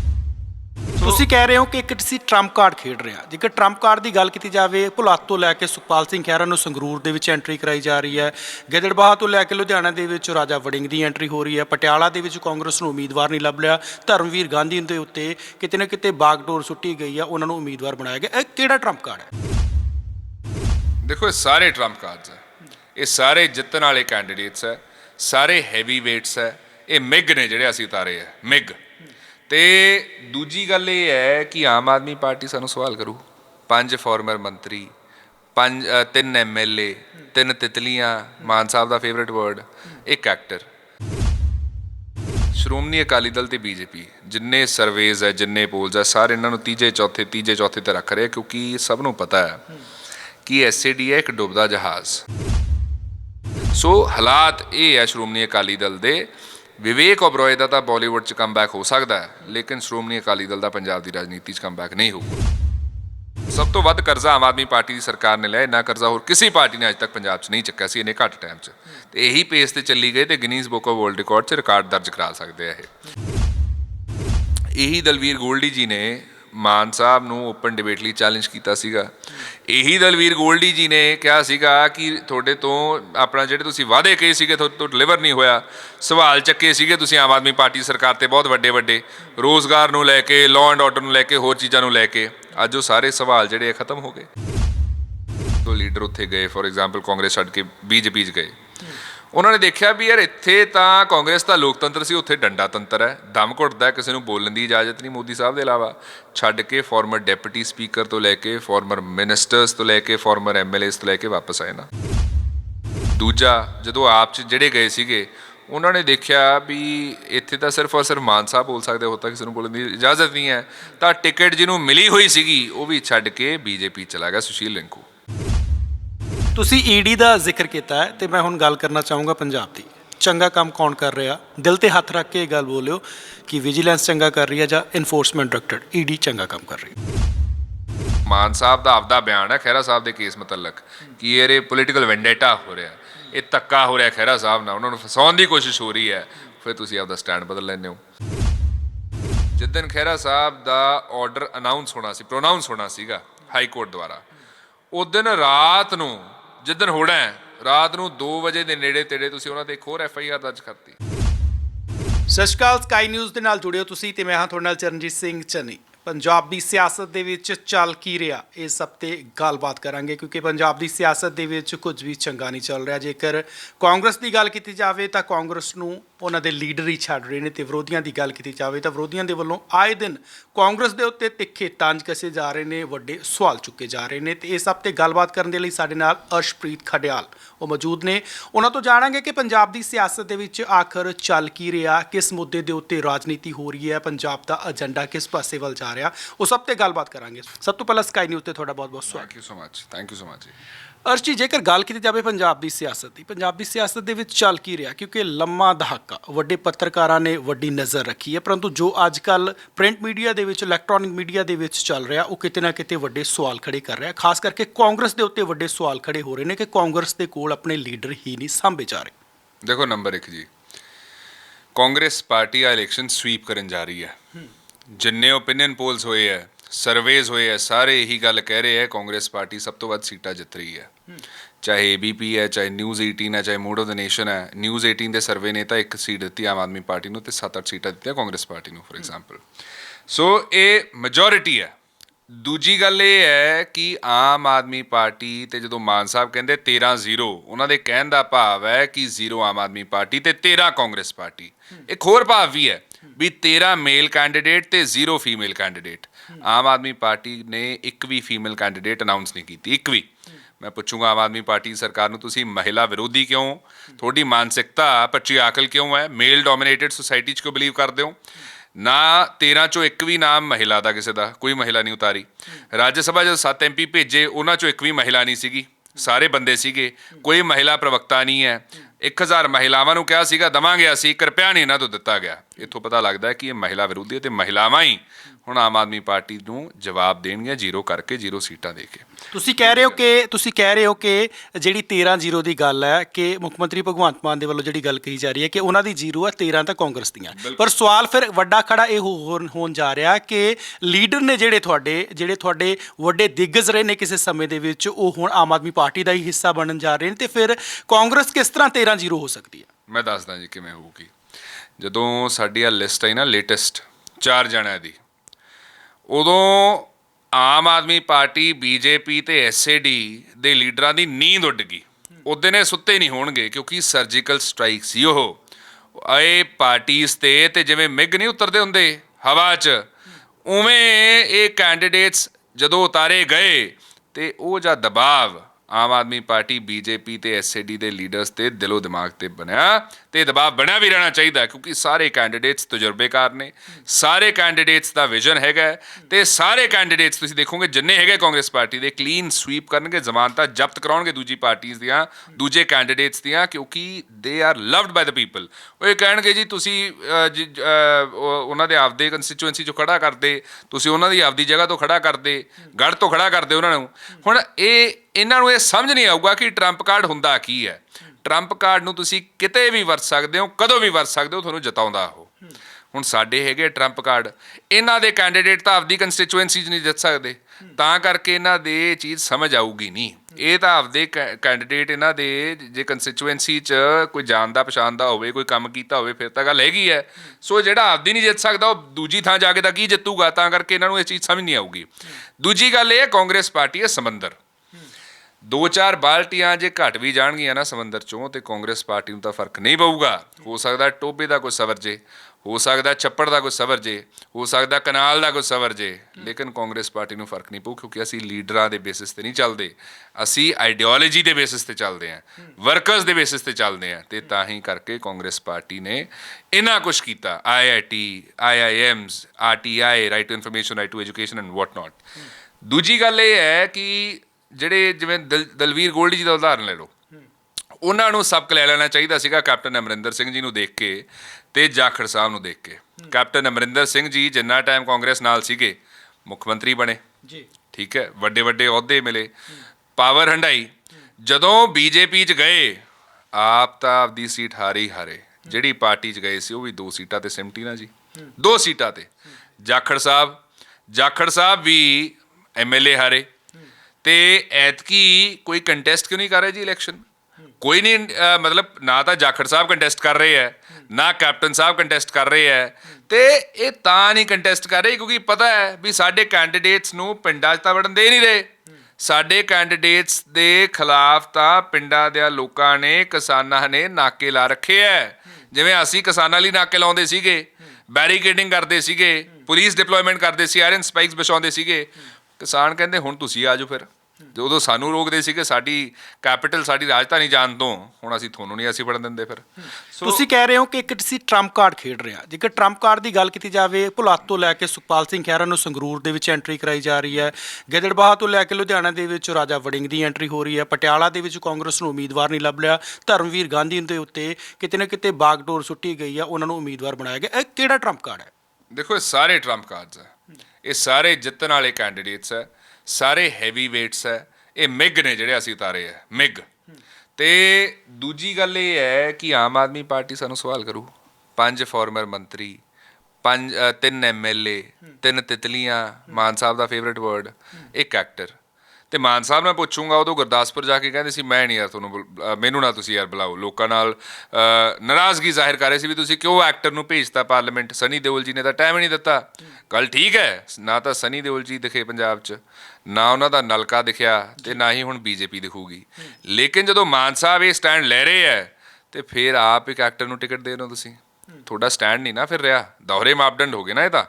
ਤੁਸੀਂ ਕਹਿ ਰਹੇ ਹੋ ਕਿ ਇੱਕ ਤੁਸੀਂ ਟਰੰਪ ਕਾਰਡ ਖੇਡ ਰਹੇ ਆ, ਜੇਕਰ ਟਰੰਪ ਕਾਰਡ ਦੀ ਗੱਲ ਕੀਤੀ ਜਾਵੇ, ਭੁਲੱਥ ਤੋਂ ਲੈ ਕੇ ਸੁਖਪਾਲ ਸਿੰਘ ਖਹਿਰਾ ਨੂੰ ਸੰਗਰੂਰ ਦੇ ਵਿੱਚ ਐਂਟਰੀ ਕਰਾਈ ਜਾ ਰਹੀ ਹੈ, ਗਿੱਦੜਬਾਹਾ ਤੋਂ ਲੈ ਕੇ ਲੁਧਿਆਣਾ ਦੇ ਵਿੱਚ ਰਾਜਾ ਵੜਿੰਗ ਦੀ ਐਂਟਰੀ ਹੋ ਰਹੀ ਹੈ, ਪਟਿਆਲਾ ਦੇ ਵਿੱਚ ਕਾਂਗਰਸ ਨੂੰ ਉਮੀਦਵਾਰ ਨਹੀਂ ਲੱਭ ਲਿਆ, ਧਰਮਵੀਰ ਗਾਂਧੀ ਦੇ ਉੱਤੇ ਕਿਤੇ ਨਾ ਕਿਤੇ ਬਾਗਡੋਰ ਸੁੱਟੀ ਗਈ ਹੈ ਉਹਨਾਂ ਨੂੰ ਉਮੀਦਵਾਰ ਬਣਾਇਆ ਗਿਆ, ਇਹ ਕਿਹੜਾ ਟਰੰਪ ਕਾਰਡ ਹੈ? ਦੇਖੋ, ਇਹ ਸਾਰੇ ਟਰੰਪ ਕਾਰਡਸ ਹੈ, ਇਹ ਸਾਰੇ ਜਿੱਤਣ ਵਾਲੇ ਕੈਂਡੀਡੇਟਸ ਹੈ, ਸਾਰੇ ਹੈਵੀ ਵੇਟਸ ਹੈ, ਇਹ ਮਿਗ ਨੇ ਜਿਹੜੇ ਅਸੀਂ ਉਤਾਰੇ ਹੈ, ਮਿਗ। ਤੇ ਦੂਜੀ ਗੱਲ ਇਹ ਹੈ ਕਿ ਆਮ ਆਦਮੀ ਪਾਰਟੀ ਸਾਨੂੰ ਸਵਾਲ ਕਰੂ। ਪੰਜ ਫਾਰਮਰ ਮੰਤਰੀ ਪੰਜ ਅ, ਤਿੰਨ ਐਮਐਲਏ ਤਿੰਨ ਤਿਤਲੀਆਂ ਮਾਨ ਸਾਹਿਬ ਦਾ ਫੇਵਰਿਟ ਵਰਡ ਇੱਕ ਐਕਟਰ ਸ਼੍ਰੋਮਣੀ ਅਕਾਲੀ ਦਲ ਤੇ ਬੀਜੇਪੀ ਜਿੰਨੇ ਸਰਵੇਜ਼ ਹੈ ਜਿੰਨੇ ਪੋਲਸ ਹੈ ਸਾਰੇ ਇਹਨਾਂ ਨੂੰ ਤੀਜੇ ਚੌਥੇ ਤੀਜੇ ਚੌਥੇ ਤੇ ਰੱਖ ਰਹੇ ਕਿਉਂਕਿ ਸਭ ਨੂੰ ਪਤਾ ਹੈ ਕਿ ਐਸਏਡੀ ਹੈ ਇੱਕ ਡੁੱਬਦਾ ਜਹਾਜ਼। ਸੋ ਹਾਲਾਤ ਇਹ ਹੈ ਸ਼੍ਰੋਮਣੀ ਅਕਾਲੀ ਦਲ ਦੇ। ਵਿਵੇਕ ਓਬਰੋਏ ਦਾ ਤਾਂ ਬਾਲੀਵੁੱਡ 'ਚ ਕਮਬੈਕ ਹੋ ਸਕਦਾ ਹੈ, ਲੇਕਿਨ ਸ਼੍ਰੋਮਣੀ ਅਕਾਲੀ ਦਲ ਦਾ ਪੰਜਾਬ ਦੀ ਰਾਜਨੀਤੀ 'ਚ ਕਮਬੈਕ ਨਹੀਂ ਹੋਊਗਾ। ਸਭ ਤੋਂ ਵੱਧ ਕਰਜ਼ਾ ਆਮ ਆਦਮੀ ਪਾਰਟੀ ਦੀ ਸਰਕਾਰ ਨੇ ਲਿਆ, ਇੰਨਾ ਕਰਜ਼ਾ ਹੋਰ ਕਿਸੇ ਪਾਰਟੀ ਨੇ ਅੱਜ ਤੱਕ ਪੰਜਾਬ 'ਚ ਨਹੀਂ ਚੱਕਿਆ ਸੀ ਇਹਨੇ ਘੱਟ ਟਾਈਮ 'ਚ। ਤੇ ਇਹੀ ਪੇਸ ਤੇ ਚੱਲੀ ਗਏ ਤੇ Guinness book of world record 'ਚ ਰਿਕਾਰਡ ਦਰਜ ਕਰਾ ਸਕਦੇ ਆ ਇਹ। ਇਹੀ ਦਲਵੀਰ ਗੋਲਡੀ ਜੀ ਨੇ ਮਾਨ ਸਾਹਿਬ ਨੂੰ ਓਪਨ ਡਿਬੇਟ ਲਈ ਚੈਲੰਜ ਕੀਤਾ ਸੀਗਾ। ਇਹੀ ਦਲਵੀਰ ਗੋਲਡੀ ਜੀ ਨੇ ਕਿਹਾ ਸੀਗਾ ਕਿ ਤੁਹਾਡੇ ਤੋਂ ਆਪਣਾ ਜਿਹੜੇ ਤੁਸੀਂ ਵਾਅਦੇ ਕਹੇ ਸੀਗੇ, ਤੁਹਾਡੇ ਤੋਂ ਡਿਲੀਵਰ ਨਹੀਂ ਹੋਇਆ। ਸਵਾਲ ਚੱਕੇ ਸੀਗੇ ਤੁਸੀਂ ਆਮ ਆਦਮੀ ਪਾਰਟੀ ਸਰਕਾਰ ਤੇ ਬਹੁਤ ਵੱਡੇ ਵੱਡੇ। ਰੋਜ਼ਗਾਰ ਨੂੰ ਲੈ ਕੇ ਲਾਅ ਐਂਡ ਆਰਡਰ ਨੂੰ ਲੈ ਕੇ, ਹੋਰ ਚੀਜ਼ਾਂ ਨੂੰ ਲੈ ਕੇ। ਅੱਜ ਉਹ ਸਾਰੇ ਸਵਾਲ ਜਿਹੜੇ ਆ ਖਤਮ ਹੋ ਗਏ। ਤੋਂ ਲੀਡਰ ਉੱਥੇ ਗਏ ਫੋਰ ਐਗਜ਼ਾਮਪਲ ਕਾਂਗਰਸ ਛੱਡ ਕੇ ਬੀਜੇਪੀ 'ਚ ਗਏ। ਉਹਨਾਂ ਨੇ ਦੇਖਿਆ ਵੀ ਯਾਰ ਇੱਥੇ ਤਾਂ ਕਾਂਗਰਸ ਦਾ ਲੋਕਤੰਤਰ ਸੀ, ਉੱਥੇ ਡੰਡਾ ਤੰਤਰ ਹੈ। ਦਮ ਘੁੱਟਦਾ ਕਿਸੇ ਨੂੰ ਬੋਲਣ ਦੀ ਇਜਾਜ਼ਤ ਨਹੀਂ ਮੋਦੀ ਸਾਹਿਬ ਦੇ ਇਲਾਵਾ। ਛੱਡ ਕੇ ਫਾਰਮਰ ਡਿਪਟੀ ਸਪੀਕਰ ਤੋਂ ਲੈ ਕੇ ਫਾਰਮਰ ਮਿਨਿਸਟਰਸ ਤੋਂ ਲੈ ਕੇ ਫਾਰਮਰ ਐਮਐਲਏਸ ਤੋਂ ਲੈ ਕੇ ਵਾਪਸ ਆਏ ਨਾ। ਦੂਜਾ, ਜਦੋਂ ਆਪ ਚ ਜਿਹੜੇ ਗਏ ਸੀਗੇ, ਉਹਨਾਂ ਨੇ ਦੇਖਿਆ ਵੀ ਇੱਥੇ ਤਾਂ ਸਿਰਫ ਔਰ ਸਿਰਫ ਮਾਨ ਸਾਹਿਬ ਬੋਲ ਸਕਦੇ ਹੋ ਤਾਂ ਕਿਸੇ ਨੂੰ ਬੋਲਣ ਦੀ ਇਜਾਜ਼ਤ ਨਹੀਂ ਹੈ। ਤਾਂ ਟਿਕਟ ਜਿਹਨੂੰ ਮਿਲੀ ਹੋਈ ਸੀਗੀ, ਉਹ ਵੀ ਛੱਡ ਕੇ ਬੀਜੇਪੀ ਚਲਾ ਗਿਆ ਸੁਸ਼ੀਲ ਰਿੰਕੂ ਤੁਸੀਂ ਈਡੀ ਦਾ ਜ਼ਿਕਰ ਕੀਤਾ ਹੈ ਤੇ ਮੈਂ ਹੁਣ ਗੱਲ ਕਰਨਾ ਚਾਹੂੰਗਾ ਪੰਜਾਬ ਦੀ। ਚੰਗਾ ਕੰਮ ਕੌਣ ਕਰ ਰਿਹਾ? ਦਿਲ ਤੇ ਹੱਥ ਰੱਖ ਕੇ ਇਹ ਗੱਲ ਬੋਲਿਓ ਕਿ ਵਿਜੀਲੈਂਸ ਚੰਗਾ ਕਰ ਰਹੀ ਹੈ ਜਾਂ ਇਨਫੋਰਸਮੈਂਟ ਡਾਇਰੈਕਟਰ ਈਡੀ ਚੰਗਾ ਕੰਮ ਕਰ ਰਹੀ ਹੈ। ਮਾਨ ਸਾਹਿਬ ਦਾ ਆਪਦਾ ਬਿਆਨ ਹੈ, ਖਹਿਰਾ ਸਾਹਿਬ ਦੇ ਕੇਸ ਮੁਤਲਕ, ਕਿ ਇਹ ਪੋਲੀਟੀਕਲ ਵੈਂਡੇਟਾ ਹੋ ਰਿਹਾ, ਇਹ ਤੱਕਾ ਹੋ ਰਿਹਾ ਖਹਿਰਾ ਸਾਹਿਬ ਨਾਲ, ਉਹਨਾਂ ਨੂੰ ਫਸਾਉਣ ਦੀ ਕੋਸ਼ਿਸ਼ ਹੋ ਰਹੀ ਹੈ, ਫਿਰ ਤੁਸੀਂ ਆਪਦਾ ਸਟੈਂਡ ਬਦਲ ਲੈਂਦੇ ਹੋ। ਜਿੱਦਨ ਖਹਿਰਾ ਸਾਹਿਬ ਦਾ ਆਰਡਰ ਅਨਾਉਂਸ ਹੋਣਾ ਸੀ ਪ੍ਰੋਨਾਉਂਸ ਹੋਣਾ ਸੀਗਾ ਹਾਈ ਕੋਰਟ ਦੁਆਰਾ, ਉਸ ਦਿਨ ਰਾਤ ਨੂੰ ਜਿੱਦਨ ਹੋਣਾ ਹੈ, ਰਾਤ ਨੂੰ 2 ਵਜੇ ਦੇ ਨੇੜੇ ਤੇੜੇ ਤੁਸੀਂ ਉਹਨਾਂ ਤੇ ਇੱਕ ਹੋਰ ਐਫ ਆਈ ਆਰ ਦਰਜ ਕਰਤੀ। ਸਤਿ ਸ਼੍ਰੀ ਅਕਾਲ, ਸਕਾਈ ਨਿਊਜ਼ ਦੇ ਨਾਲ ਜੁੜਿਓ ਤੁਸੀਂ ਤੇ ਮੈਂ ਹਾਂ ਤੁਹਾਡੇ ਨਾਲ ਚਰਨਜੀਤ ਸਿੰਘ ਚੰਨੀ। ਪੰਜਾਬ ਦੀ ਸਿਆਸਤ ਦੇ ਵਿੱਚ ਚੱਲ ਕੀ ਰਿਹਾ ਇਸ ਹਫ਼ਤੇ ਗੱਲਬਾਤ ਕਰਾਂਗੇ, ਕਿਉਂਕਿ ਪੰਜਾਬ ਦੀ ਸਿਆਸਤ ਦੇ ਵਿੱਚ ਕੁਝ ਵੀ ਚੰਗਾ ਨਹੀਂ ਚੱਲ ਰਿਹਾ। ਜੇਕਰ ਕਾਂਗਰਸ ਦੀ ਗੱਲ ਕੀਤੀ ਜਾਵੇ, ਤਾਂ ਕਾਂਗਰਸ ਨੂੰ ਉਹਨਾਂ ਦੇ ਲੀਡਰ ਹੀ ਛੱਡ ਰਹੇ ਨੇ ਤੇ ਵਿਰੋਧੀਆਂ ਦੀ ਗੱਲ ਕੀਤੀ ਜਾਵੇ, ਤਾਂ ਵਿਰੋਧੀਆਂ ਦੇ ਵੱਲੋਂ ਆਏ ਦਿਨ ਕਾਂਗਰਸ ਦੇ ਉੱਤੇ ਤਿੱਖੇ ਤੰਜ ਕਸੇ ਜਾ ਰਹੇ ਨੇ, ਵੱਡੇ ਸਵਾਲ ਚੁੱਕੇ ਜਾ ਰਹੇ ਨੇ ਤੇ ਇਸ ਹਫ਼ਤੇ ਗੱਲਬਾਤ ਕਰਨ ਦੇ ਲਈ ਸਾਡੇ ਨਾਲ ਅਰਸ਼ਪ੍ਰੀਤ ਖਡਿਆਲ ਉਹ ਮੌਜੂਦ ਨੇ। ਉਹਨਾਂ ਤੋਂ ਜਾਣਾਂਗੇ ਕਿ ਪੰਜਾਬ ਦੀ ਸਿਆਸਤ ਦੇ ਵਿੱਚ ਆਖਰ ਚੱਲ ਕੀ ਰਿਹਾ, ਕਿਸ ਮੁੱਦੇ ਦੇ ਉੱਤੇ ਰਾਜਨੀਤੀ ਹੋ ਰਹੀ ਹੈ, ਪੰਜਾਬ ਦਾ ਏਜੰਡਾ ਕਿਸ ਪਾਸੇ ਵੱਲ ਜਾ ਰਿਹਾ। ਉਸ ਹਫ਼ਤੇ ਗੱਲਬਾਤ ਕਰਾਂਗੇ। ਸਭ ਤੋਂ ਪਹਿਲਾਂ ਸਕਾਈ ਨਿਊਜ਼ ਤੇ ਤੁਹਾਡਾ ਬਹੁਤ ਬਹੁਤ ਸਵਾਗਤ। Thank you so much thank you so much Arsh ji ਜੇਕਰ ਗੱਲ ਕੀਤੀ ਜਾਵੇ ਪੰਜਾਬ ਦੀ ਸਿਆਸਤ ਦੀ ਪੰਜਾਬ ਦੀ ਸਿਆਸਤ ਦੇ ਵਿੱਚ ਚੱਲ ਕੀ ਰਿਹਾ? ਕਿਉਂਕਿ ਲੰਮਾ ਦਹਾਕਾ ਵੱਡੇ ਪੱਤਰਕਾਰਾਂ ਨੇ ਵੱਡੀ ਨਜ਼ਰ ਰੱਖੀ ਹੈ ਪਰੰਤੂ ਜੋ ਅੱਜ ਕੱਲ ਪ੍ਰਿੰਟ ਮੀਡੀਆ ਦੇ ਵਿੱਚ ਇਲੈਕਟ੍ਰੋਨਿਕ ਮੀਡੀਆ ਦੇ ਵਿੱਚ ਚੱਲ ਰਿਹਾ ਉਹ ਕਿਤੇ ਨਾ ਕਿਤੇ ਵੱਡੇ ਸਵਾਲ ਖੜੇ ਕਰ ਰਿਹਾ ਖਾਸ ਕਰਕੇ ਕਾਂਗਰਸ ਦੇ ਉੱਤੇ ਵੱਡੇ ਸਵਾਲ ਖੜੇ ਹੋ ਰਹੇ ਨੇ ਕਿ ਕਾਂਗਰਸ ਦੇ ਕੋਲ ਆਪਣੇ ਲੀਡਰ ਹੀ ਨਹੀਂ ਸਾਂਭੇ ਜਾ ਰਹੇ। ਦੇਖੋ ਨੰਬਰ 1 ਜੀ ਕਾਂਗਰਸ ਪਾਰਟੀ ਆ ਇਲੈਕਸ਼ਨ ਸਵੀਪ ਕਰਨ ਜਾ ਰਹੀ ਹੈ। ਜਿੰਨੇ ਓਪੀਨੀਅਨ ਪੋਲਸ ਹੋਏ ਹੈ ਸਰਵੇਜ਼ ਹੋਏ ਹੈ ਸਾਰੇ ਇਹੀ ਗੱਲ ਕਹਿ ਰਹੇ ਹੈ ਕਾਂਗਰਸ ਪਾਰਟੀ ਸਭ ਤੋਂ ਵੱਧ ਸੀਟਾਂ ਜਿੱਤ ਰਹੀ ਹੈ। ਚਾਹੇ ਏਬੀਪੀ ਹੈ ਚਾਹੇ ਨਿਊਜ਼ 18 ਹੈ ਚਾਹੇ ਮੂਡ ਆਫ ਦ ਨੇਸ਼ਨ ਹੈ ਨਿਊਜ਼ 18 ਦੇ ਸਰਵੇ ਨੇ ਤਾਂ ਇੱਕ ਸੀਟ ਦਿੱਤੀ ਆਮ ਆਦਮੀ ਪਾਰਟੀ ਨੂੰ ਤੇ 7-8 ਸੀਟਾਂ ਦਿੱਤੀਆਂ ਕਾਂਗਰਸ ਪਾਰਟੀ ਨੂੰ ਫੋਰ ਐਗਜ਼ਾਮਪਲ ਸੋ ਇਹ ਮੈਜੋਰਿਟੀ ਹੈ। ਦੂਜੀ ਗੱਲ ਇਹ ਹੈ ਕਿ ਆਮ ਆਦਮੀ ਪਾਰਟੀ ਤੇ ਜਦੋਂ ਮਾਨ ਸਾਹਿਬ ਕਹਿੰਦੇ 13-0 ਉਹਨਾਂ ਦੇ ਕਹਿਣ ਦਾ ਭਾਵ ਹੈ ਕਿ 0 ਆਮ ਆਦਮੀ ਪਾਰਟੀ ਤੇ 13 ਕਾਂਗਰਸ ਪਾਰਟੀ। ਇੱਕ ਹੋਰ ਭਾਵ ਵੀ ਹੈ। ਵੀ 13 ਮੇਲ ਕੈਂਡੀਡੇਟ ਤੇ 0 female candidate Aam Aadmi party ਨੇ ਇੱਕ ਵੀ ਫੀਮੇਲ ਕੈਂਡੀਡੇਟ ਅਨਾਉਂਸ ਨਹੀਂ ਕੀਤੀ, ਇੱਕ ਵੀ। ਮੈਂ ਪੁੱਛੂੰਗਾ ਆਮ ਆਦਮੀ ਪਾਰਟੀ ਸਰਕਾਰ ਨੂੰ, ਤੁਸੀਂ ਮਹਿਲਾ ਵਿਰੋਧੀ ਕਿਉਂ? ਤੁਹਾਡੀ ਮਾਨਸਿਕਤਾ ਪਟਰੀਆਕਲ ਕਿਉਂ ਹੈ? ਮੇਲ ਡੋਮਿਨੇਟਡ ਸੁਸਾਇਟੀ 'ਚ ਕਿਉਂ ਬਿਲੀਵ ਕਰਦੇ ਹੋ? ਨਾ 13 ਚੋਂ ਇੱਕ ਵੀ ਨਾਮ ਮਹਿਲਾ ਦਾ ਕਿਸੇ ਦਾ, ਕੋਈ ਮਹਿਲਾ ਨਹੀਂ ਉਤਾਰੀ। ਰਾਜ ਸਭਾ ਜਦੋਂ 7 ਐਮਪੀ ਭੇਜੇ, ਉਹਨਾਂ ਚੋਂ ਇੱਕ ਵੀ ਮਹਿਲਾ ਨਹੀਂ ਸੀਗੀ। ਸਾਰੇ ਬੰਦੇ ਸੀਗੇ, ਕੋਈ ਮਹਿਲਾ ਪ੍ਰਵਕਤਾ ਨਹੀਂ ਹੈ। 1000 ਮਹਿਲਾਵਾਂ ਨੂੰ ਕਿਹਾ ਸੀਗਾ, ਦਵਾਂਗੇ ਅਸੀਂ ਇੱਕ ਰੁਪਿਆ ਨਹੀਂ ਇਹਨਾਂ ਤੋਂ ਦਿੱਤਾ ਗਿਆ। ਇੱਥੋਂ ਪਤਾ ਲੱਗਦਾ ਹੈ ਕਿ ਇਹ ਮਹਿਲਾ ਵਿਰੋਧੀ ਹੈ ਤੇ ਮਹਿਲਾਵਾਂ ਹੀ ਹੁਣ ਆਮ ਆਦਮੀ ਪਾਰਟੀ ਨੂੰ ਜਵਾਬ ਦੇਣਗੀਆਂ ਜ਼ੀਰੋ ਕਰਕੇ ਜ਼ੀਰੋ ਸੀਟਾਂ ਦੇ ਕੇ। ਤੁਸੀਂ ਕਹਿ ਰਹੇ ਹੋ ਕਿ ਤੁਸੀਂ ਕਹਿ ਰਹੇ ਹੋ ਕਿ ਜਿਹੜੀ 13-0 ਦੀ ਗੱਲ ਹੈ ਕਿ ਮੁੱਖ ਮੰਤਰੀ ਭਗਵੰਤ ਮਾਨ ਦੇ ਵੱਲੋਂ ਜਿਹੜੀ ਗੱਲ ਕਹੀ ਜਾ ਰਹੀ ਹੈ ਕਿ ਉਹਨਾਂ ਦੀ ਜ਼ੀਰੋ ਹੈ 13 ਤਾਂ ਕਾਂਗਰਸ ਦੀਆਂ। ਪਰ ਸਵਾਲ ਫਿਰ ਵੱਡਾ ਖੜਾ ਇਹ ਹੋਣ- ਜਾ ਰਿਹਾ ਕਿ ਲੀਡਰ ਨੇ ਜਿਹੜੇ ਤੁਹਾਡੇ ਜਿਹੜੇ ਤੁਹਾਡੇ ਵੱਡੇ ਦਿੱਗਜ ਰਹੇ ਨੇ ਕਿਸੇ ਸਮੇਂ ਦੇ ਵਿੱਚ ਉਹ ਹੁਣ ਆਮ ਆਦਮੀ ਪਾਰਟੀ ਦਾ ਹੀ ਹਿੱਸਾ ਬਣਨ ਜਾ ਰਹੇ ਨੇ ਤੇ ਫਿਰ ਕਾਂਗਰਸ ਕਿਸ ਤਰ੍ਹਾਂ 13-0 ਹੋ ਸਕਦੀ ਹੈ? ਮੈਂ ਦੱਸਦਾ ਜੀ ਕਿਵੇਂ ਹੋਊਗੀ। ਜਦੋਂ ਸਾਡੀ ਆ ਲਿਸਟ ਆਈ ਨਾ ਲੇਟੈਸਟ ਚਾਰ ਜਣਿਆਂ ਦੀ, ਉਦੋਂ ਆਮ ਆਦਮੀ ਪਾਰਟੀ ਬੀਜੇਪੀ ਤੇ ਐਸਏਡੀ ਦੇ ਲੀਡਰਾਂ ਦੀ ਨੀਂਦ ਉੱਡ ਗਈ। ਉਹਦੇ ਨੇ ਸੁੱਤੇ ਨਹੀਂ ਹੋਣਗੇ, ਕਿਉਂਕਿ ਸਰਜੀਕਲ ਸਟ੍ਰਾਈਕ ਸੀ ਉਹ। ਆਏ ਪਾਰਟੀਆਂ ਤੇ ਤੇ ਜਿਵੇਂ ਮਿਗ ਨਹੀਂ ਉਤਰਦੇ ਹੁੰਦੇ, ਹਵਾ 'ਚ, ਉਵੇਂ ਇਹ ਕੈਂਡੀਡੇਟਸ ਜਦੋਂ ਉਤਾਰੇ ਗਏ, ਤੇ ਉਹ ਜਾਂ ਦਬਾਅ ਆਮ ਆਦਮੀ ਪਾਰਟੀ ਬੀਜੇਪੀ ਤੇ ਐਸਏਡੀ ਦੇ ਲੀਡਰਸ ਤੇ ਦਿਲੋਂ ਦਿਮਾਗ ਤੇ ਬਣਿਆ ਤੇ ਦਬਾਅ ਬਣਿਆ ਵੀ ਰਹਿਣਾ ਚਾਹੀਦਾ ਕਿਉਂਕਿ ਸਾਰੇ ਕੈਂਡੀਡੇਟਸ ਤਜਰਬੇਕਾਰ ਨੇ। ਸਾਰੇ ਕੈਂਡੀਡੇਟਸ ਦਾ ਵਿਜ਼ਨ ਹੈਗਾ ਹੈ ਤੇ ਸਾਰੇ ਕੈਂਡੀਡੇਟਸ ਤੁਸੀਂ ਦੇਖੋਗੇ ਜਿੰਨੇ ਹੈਗੇ ਕਾਂਗਰਸ ਪਾਰਟੀ ਦੇ ਕਲੀਨ ਸਵੀਪ ਕਰਨਗੇ ਜ਼ਮਾਨਤਾਂ ਜ਼ਬਤ ਕਰਾਉਣਗੇ ਦੂਜੀ ਪਾਰਟੀਆਂ ਦੀਆਂ ਦੂਜੇ ਕੈਂਡੀਡੇਟਸ ਦੀਆਂ ਕਿਉਂਕਿ they are loved by the people ਉਹ ਇਹ ਕਹਿਣਗੇ ਜੀ ਤੁਸੀਂ ਜੀ, ਉਹਨਾਂ ਦੇ ਆਪਦੇ ਕੰਸਟੀਚੁਐਂਸੀ ਚੋਂ ਖੜਾ ਕਰਦੇ ਤੁਸੀਂ ਉਹਨਾਂ ਦੀ ਆਪਦੀ ਜਗ੍ਹਾ ਤੋਂ ਖੜਾ ਕਰਦੇ ਗੜ ਤੋਂ ਖੜਾ ਕਰਦੇ ਉਹਨਾਂ ਨੂੰ। ਹੁਣ ਇਹ ਇਹਨਾਂ ਨੂੰ ਇਹ ਸਮਝ ਨਹੀਂ ਆਊਗਾ ਕਿ ਟਰੰਪ ਕਾਰਡ ਹੁੰਦਾ ਕੀ ਹੈ। ਟਰੰਪ ਕਾਰਡ ਨੂੰ ਤੁਸੀਂ ਕਿਤੇ ਵੀ ਵਰਤ ਸਕਦੇ ਹੋ, ਕਦੋਂ ਵੀ ਵਰਤ ਸਕਦੇ ਹੋ, ਤੁਹਾਨੂੰ ਜਤਾਉਂਦਾ ਉਹ। ਹੁਣ ਸਾਡੇ ਹੈਗੇ ਟਰੰਪ ਕਾਰਡ ਇਹਨਾਂ ਦੇ ਕੈਂਡੀਡੇਟ ਤਾਂ ਆਪਦੀ ਕੰਸਟੀਚੁਐਂਸੀ 'ਚ ਨਹੀਂ ਜਿੱਤ ਸਕਦੇ। ਤਾਂ ਕਰਕੇ ਇਹਨਾਂ ਦੇ ਇਹ ਚੀਜ਼ ਸਮਝ ਆਊਗੀ ਨਹੀਂ। ਇਹ ਤਾਂ ਆਪਦੇ ਕੈਂਡੀਡੇਟ ਇਹਨਾਂ ਦੇ ਜੇ ਕੰਸਟੀਚੁਐਂਸੀ 'ਚ ਕੋਈ ਜਾਣਦਾ ਪਛਾਣਦਾ ਹੋਵੇ, ਕੋਈ ਕੰਮ ਕੀਤਾ ਹੋਵੇ, ਫਿਰ ਤਾਂ ਗੱਲ ਹੈਗੀ ਹੈ। ਸੋ ਜਿਹੜਾ ਆਪਦੀ ਨਹੀਂ ਜਿੱਤ ਸਕਦਾ, ਉਹ ਦੂਜੀ ਥਾਂ ਜਾ ਕੇ ਤਾਂ ਕੀ ਜਿੱਤੂਗਾ? ਤਾਂ ਕਰਕੇ ਇਹਨਾਂ ਨੂੰ ਇਹ ਚੀਜ਼ ਸਮਝ ਨਹੀਂ ਆਊਗੀ। ਦੂਜੀ ਗੱਲ ਇਹ ਹੈ, ਕਾਂਗਰਸ ਪਾਰਟੀ ਹੈ ਸਮੁੰਦਰ। ਦੋ ਚਾਰ ਬਾਲਟੀਆਂ ਜੇ ਘਟ ਵੀ ਜਾਣਗੀਆਂ ਨਾ ਸਮੁੰਦਰ ਚੋਂ, ਤੇ ਕਾਂਗਰਸ ਪਾਰਟੀ ਨੂੰ ਤਾਂ ਫ਼ਰਕ ਨਹੀਂ ਪਊਗਾ। ਹੋ ਸਕਦਾ ਟੋਬੇ ਦਾ ਕੋਈ ਸਵਰ ਜੇ, ਹੋ ਸਕਦਾ ਛੱਪੜ ਦਾ ਕੋਈ ਸਵਰ ਜੇ, ਹੋ ਸਕਦਾ ਕਨਾਲ ਦਾ ਕੋਈ ਸਵਰ ਜੇ, ਲੇਕਿਨ ਕਾਂਗਰਸ ਪਾਰਟੀ ਨੂੰ ਫ਼ਰਕ ਨਹੀਂ ਪਊ, ਕਿਉਂਕਿ ਅਸੀਂ ਲੀਡਰਾਂ ਦੇ ਬੇਸਿਸ ਤੇ ਨਹੀਂ ਚੱਲਦੇ। ਅਸੀਂ ਆਈਡੀਓਲੋਜੀ ਦੇ ਬੇਸਿਸ ਤੇ ਚੱਲਦੇ ਹਾਂ, ਵਰਕਰਸ ਦੇ ਬੇਸਿਸ ਤੇ ਚੱਲਦੇ ਹਾਂ, ਤੇ ਤਾਂ ਹੀ ਕਰਕੇ ਕਾਂਗਰਸ ਪਾਰਟੀ ਨੇ ਇਹਨਾਂ ਕੁਝ ਕੀਤਾ। IIT IIMs RTI right to information right to education and what not ਦੂਜੀ ਗੱਲ ਇਹ ਹੈ ਕਿ ਜਿਹੜੇ ਜਿਵੇਂ ਦਲ- ਦਲਵੀਰ ਗੋਲਡੀ ਜੀ ਦਾ ਉਦਾਹਰਨ ਲੈ ਲਓ। ਉਹਨਾਂ ਨੂੰ ਸਬਕ ਲੈ ਲੈਣਾ ਚਾਹੀਦਾ ਸੀਗਾ ਕੈਪਟਨ ਅਮਰਿੰਦਰ ਸਿੰਘ ਜੀ ਨੂੰ ਦੇਖ ਕੇ ਤੇ ਜਾਖੜ ਸਾਹਿਬ ਨੂੰ ਦੇਖ ਕੇ। ਕੈਪਟਨ ਅਮਰਿੰਦਰ ਸਿੰਘ ਜੀ ਜਿੰਨਾ ਟਾਈਮ ਕਾਂਗਰਸ ਨਾਲ ਸੀਗੇ ਮੁੱਖ ਮੰਤਰੀ ਬਣੇ। ਜੀ। ਠੀਕ ਹੈ ਵੱਡੇ ਵੱਡੇ ਅਹੁਦੇ ਮਿਲੇ। ਪਾਵਰ ਹੰਡਾਈ। ਜਦੋਂ ਬੀਜੇਪੀ 'ਚ ਗਏ ਆਪ ਤਾਂ ਆਪਦੀ ਸੀਟ ਹਾਰੇ ਹਾਰੇ। ਜਿਹੜੀ ਪਾਰਟੀ 'ਚ ਗਏ ਸੀ ਉਹ ਵੀ ਦੋ ਸੀਟਾਂ ਤੇ ਸਿਮਟੀ ਨਾ ਜੀ। ਦੋ ਸੀਟਾਂ ਤੇ। ਜਾਖੜ ਸਾਹਿਬ। ਜਾਖੜ ਸਾਹਿਬ ਵੀ ਐਮਐਲਏ ਹਾਰੇ। ਤੇ ਐਤਕੀ ਕੋਈ ਕੰਟੈਸਟ ਕਿਉਂ ਨਹੀਂ ਕਰ ਰਿਹਾ ਜੀ ਇਲੈਕਸ਼ਨ ਕੋਈ ਨਹੀਂ ਮਤਲਬ ਨਾ ਤਾਂ ਜਾਖੜ ਸਾਹਿਬ ਕੰਟੈਸਟ ਕਰ ਰਹੇ ਹੈ, ਨਾ ਕੈਪਟਨ ਸਾਹਿਬ ਕੰਟੈਸਟ ਕਰ ਰਹੇ ਹੈ। ਤੇ ਇਹ ਤਾਂ ਨਹੀਂ ਕੰਟੈਸਟ ਕਰ ਰਹੇ ਕਿਉਂਕਿ ਪਤਾ ਹੈ ਵੀ ਸਾਡੇ ਕੈਂਡੀਡੇਟਸ ਨੂੰ ਪਿੰਡਾਂ 'ਚ ਤਾਂ ਵੜਨ ਦੇ ਨਹੀਂ ਰਹੇ। ਸਾਡੇ ਕੈਂਡੀਡੇਟਸ ਦੇ ਖਿਲਾਫ ਤਾਂ ਪਿੰਡਾਂ ਦੇ ਲੋਕਾਂ ਨੇ ਕਿਸਾਨਾਂ ਨੇ ਨਾਕੇ ਲਾ ਰੱਖੇ ਐ ਜਿਵੇਂ ਅਸੀਂ ਕਿਸਾਨਾਂ ਲਈ ਨਾਕੇ ਲਾਉਂਦੇ ਸੀਗੇ ਬੈਰੀਕੇਡਿੰਗ ਕਰਦੇ ਸੀਗੇ ਪੁਲਿਸ ਡਿਪਲੋਇਮੈਂਟ ਕਰਦੇ ਸੀ ਆਇਰਨ ਸਪਾਈਕਸ ਵਿਛਾਉਂਦੇ ਸੀਗੇ। ਕਿਸਾਨ ਕਹਿੰਦੇ, ਹੁਣ ਤੁਸੀਂ ਆਜੋ ਫਿਰ। ਜਦੋਂ ਸਾਨੂੰ ਰੋਕਦੇ ਸੀਗੇ ਸਾਡੀ ਕੈਪੀਟਲ ਸਾਡੀ ਰਾਜਧਾਨੀ ਜਾਣ ਤੋਂ ਹੁਣ ਅਸੀਂ ਤੁਹਾਨੂੰ ਨਹੀਂ ਅਸੀਂ ਵੜਨ ਦਿੰਦੇ ਫਿਰ। ਤੁਸੀਂ ਕਹਿ ਰਹੇ ਹੋ ਕਿ ਇੱਕ ਤੁਸੀਂ ਟਰੰਪ ਕਾਰਡ ਖੇਡ ਰਿਹਾ ਜੇਕਰ ਟਰੰਪ ਕਾਰਡ ਦੀ ਗੱਲ ਕੀਤੀ ਜਾਵੇ ਭੁਲੱਥ ਤੋਂ ਲੈ ਕੇ ਸੁਖਪਾਲ ਸਿੰਘ ਖਹਿਰਾ ਨੂੰ ਸੰਗਰੂਰ ਦੇ ਵਿੱਚ ਐਂਟਰੀ ਕਰਾਈ ਜਾ ਰਹੀ ਹੈ। ਗਿੱਦੜਬਾਹਾ ਤੋਂ ਲੈ ਕੇ ਲੁਧਿਆਣਾ ਦੇ ਵਿੱਚ ਰਾਜਾ ਵੜਿੰਗ ਦੀ ਐਂਟਰੀ ਹੋ ਰਹੀ ਹੈ। ਪਟਿਆਲਾ ਦੇ ਵਿੱਚ ਕਾਂਗਰਸ ਨੂੰ ਉਮੀਦਵਾਰ ਨਹੀਂ ਲੱਭ ਲਿਆ। ਧਰਮਵੀਰ ਗਾਂਧੀ ਦੇ ਉੱਤੇ ਕਿਤੇ ਨਾ ਕਿਤੇ ਬਾਗਡੋਰ ਸੁੱਟੀ ਗਈ ਹੈ ਉਹਨਾਂ ਨੂੰ ਉਮੀਦਵਾਰ ਬਣਾਇਆ ਗਿਆ। ਇਹ ਕਿਹੜਾ ਟਰੰਪ ਕਾਰਡ ਹੈ? ਦੇਖੋ ਇਹ ਸਾਰੇ ਟਰੰਪ ਕਾਰਡਸ ਹੈ। ਇਹ ਸਾਰੇ ਜਿੱਤਣ ਵਾਲੇ ਕੈਂਡੀਡੇਟਸ ਹੈ। ਸਾਰੇ ਹੈਵੀ ਵੇਟਸ ਹੈ। ਇਹ ਮਿਗ ਨੇ ਜਿਹੜੇ ਅਸੀਂ ਉਤਾਰੇ ਹੈ ਮਿਗ। ਤੇ ਦੂਜੀ ਗੱਲ ਇਹ ਹੈ ਕਿ ਆਮ ਆਦਮੀ ਪਾਰਟੀ ਸਾਨੂੰ ਸਵਾਲ ਕਰੂ। ਪੰਜ ਫਾਰਮਰ ਮੰਤਰੀ ਪੰਜ ਅ, ਤਿੰਨ ਐਮਐਲਏ ਤਿੰਨ ਤਿਤਲੀਆਂ ਮਾਨ ਸਾਹਿਬ ਦਾ ਫੇਵਰਿਟ ਵਰਡ ਇੱਕ ਐਕਟਰ ਤੇ ਮਾਨ ਸਾਹਿਬ ਮੈਂ ਪੁੱਛੂੰਗਾ ਉਦੋਂ ਗੁਰਦਾਸਪੁਰ ਜਾ ਕੇ ਕਹਿੰਦੇ ਸੀ ਮੈਂ ਨਹੀਂ ਯਾਰ ਤੁਹਾਨੂੰ ਬੁਲ- ਅ, ਮੈਨੂੰ ਨਾ ਤੁਸੀਂ ਯਾਰ ਬੁਲਾਓ। ਲੋਕਾਂ ਨਾਲ ਅ, ਨਾਰਾਜ਼ਗੀ ਜ਼ਾਹਿਰ ਕਰ ਰਹੇ ਸੀ ਵੀ ਤੁਸੀਂ ਕਿਉਂ ਐਕਟਰ ਨੂੰ ਭੇਜਤਾ ਪਾਰਲੀਮੈਂਟ ਸਨੀ ਦਿਓਲ ਜੀ ਨੇ ਤਾਂ ਟਾਈਮ ਹੀ ਨਹੀਂ ਦਿੱਤਾ। ਗੱਲ ਠੀਕ ਹੈ ਨਾ ਤਾਂ ਸਨੀ ਦਿਓਲ ਜੀ ਦਿਖੇ ਪੰਜਾਬ 'ਚ ਨਾ ਉਹਨਾਂ ਦਾ ਨਲਕਾ ਦਿਖਿਆ ਤੇ ਨਾ ਹੀ ਹੁਣ ਬੀਜੇਪੀ ਦਿਖੂਗੀ। ਲੇਕਿਨ ਜਦੋਂ ਮਾਨ ਸਾਹਿਬ ਇਹ ਸਟੈਂਡ ਲੈ ਰਹੇ ਹੈ ਤੇ ਫਿਰ ਆਪ ਇੱਕ ਐਕਟਰ ਨੂੰ ਟਿਕਟ ਦੇ ਰਹੇ ਹੋ ਤੁਸੀਂ। ਤੁਹਾਡਾ ਸਟੈਂਡ ਨਹੀਂ ਨਾ ਫਿਰ ਰਿਹਾ। ਦੌਹਰੇ ਮਾਪਦੰਡ ਹੋ ਗਏ ਨਾ ਇਹ ਤਾਂ।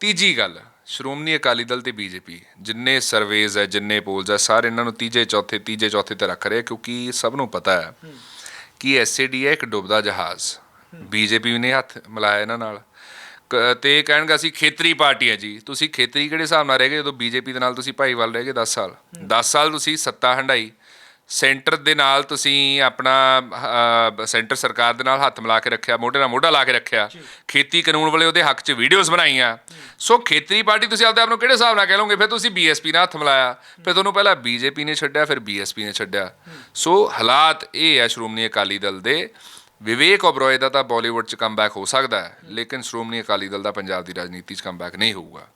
ਤੀਜੀ ਗੱਲ ਸ਼੍ਰੋਮਣੀ ਅਕਾਲੀ ਦਲ ਤੇ ਬੀਜੇਪੀ ਜਿੰਨੇ ਸਰਵੇਜ਼ ਹੈ ਜਿੰਨੇ ਪੋਲਸ ਹੈ ਸਾਰੇ ਇਹਨਾਂ ਨੂੰ ਤੀਜੇ ਚੌਥੇ ਤੀਜੇ ਚੌਥੇ ਤੇ ਰੱਖ ਰਹੇ ਕਿਉਂਕਿ ਸਭ ਨੂੰ ਪਤਾ ਹੈ ਕਿ ਐਸਏਡੀ ਹੈ ਇੱਕ ਡੁੱਬਦਾ ਜਹਾਜ਼। ਬੀਜੇਪੀ ਨੇ ਹੱਥ ਮਿਲਾਇਆ ਇਹਨਾਂ ਨਾਲ। ਕ- ਤੇ ਇਹ ਕਹਿਣਗੇ ਅਸੀਂ ਖੇਤਰੀ ਪਾਰਟੀ ਹੈ ਜੀ। ਤੁਸੀਂ ਖੇਤਰੀ ਕਿਹੜੇ ਹਿਸਾਬ ਨਾਲ ਰਹਿ ਗਏ? ਜਦੋਂ ਬੀਜੇਪੀ ਦੇ ਨਾਲ ਤੁਸੀਂ ਭਾਈਵਾਲ ਰਹਿ ਗਏ 10 ਸਾਲ। 10 ਸਾਲ ਤੁਸੀਂ ਸੱਤਾ ਹੰਡਾਈ। ਸੈਂਟਰ ਦੇ ਨਾਲ ਤੁਸੀਂ ਆਪਣਾ ਸੈਂਟਰ ਸਰਕਾਰ ਦੇ ਨਾਲ ਹੱਥ ਮਿਲਾ ਕੇ ਰੱਖਿਆ ਮੋਢੇ ਨਾਲ ਮੋਢਾ ਲਾ ਕੇ ਰੱਖਿਆ। ਖੇਤੀ ਕਾਨੂੰਨ ਵਾਲੇ ਉਹਦੇ ਹੱਕ 'ਚ ਵੀਡੀਓਜ਼ ਬਣਾਈਆਂ। ਸੋ ਖੇਤਰੀ ਪਾਰਟੀ ਤੁਸੀਂ ਆਪਦੇ ਆਪ ਨੂੰ ਕਿਹੜੇ ਹਿਸਾਬ ਨਾਲ ਕਹਿ ਲਓਗੇ? ਫਿਰ ਤੁਸੀਂ ਬੀਐਸਪੀ ਨਾਲ ਹੱਥ ਮਿਲਾਇਆ। ਫਿਰ ਤੁਹਾਨੂੰ ਪਹਿਲਾਂ ਬੀਜੇਪੀ ਨੇ ਛੱਡਿਆ ਫਿਰ ਬੀਐਸਪੀ ਨੇ ਛੱਡਿਆ। ਸੋ ਹਾਲਾਤ ਇਹ ਹੈ ਸ਼੍ਰੋਮਣੀ ਅਕਾਲੀ ਦਲ ਦੇ। ਵਿਵੇਕ ਓਬਰੋਏ ਦਾ ਤਾਂ ਬਾਲੀਵੁੱਡ 'ਚ ਕਮਬੈਕ ਹੋ ਸਕਦਾ ਹੈ ਲੇਕਿਨ ਸ਼੍ਰੋਮਣੀ ਅਕਾਲੀ ਦਲ ਦਾ ਪੰਜਾਬ ਦੀ ਰਾਜਨੀਤੀ 'ਚ ਕਮਬੈਕ ਨਹੀਂ ਹੋਊਗਾ।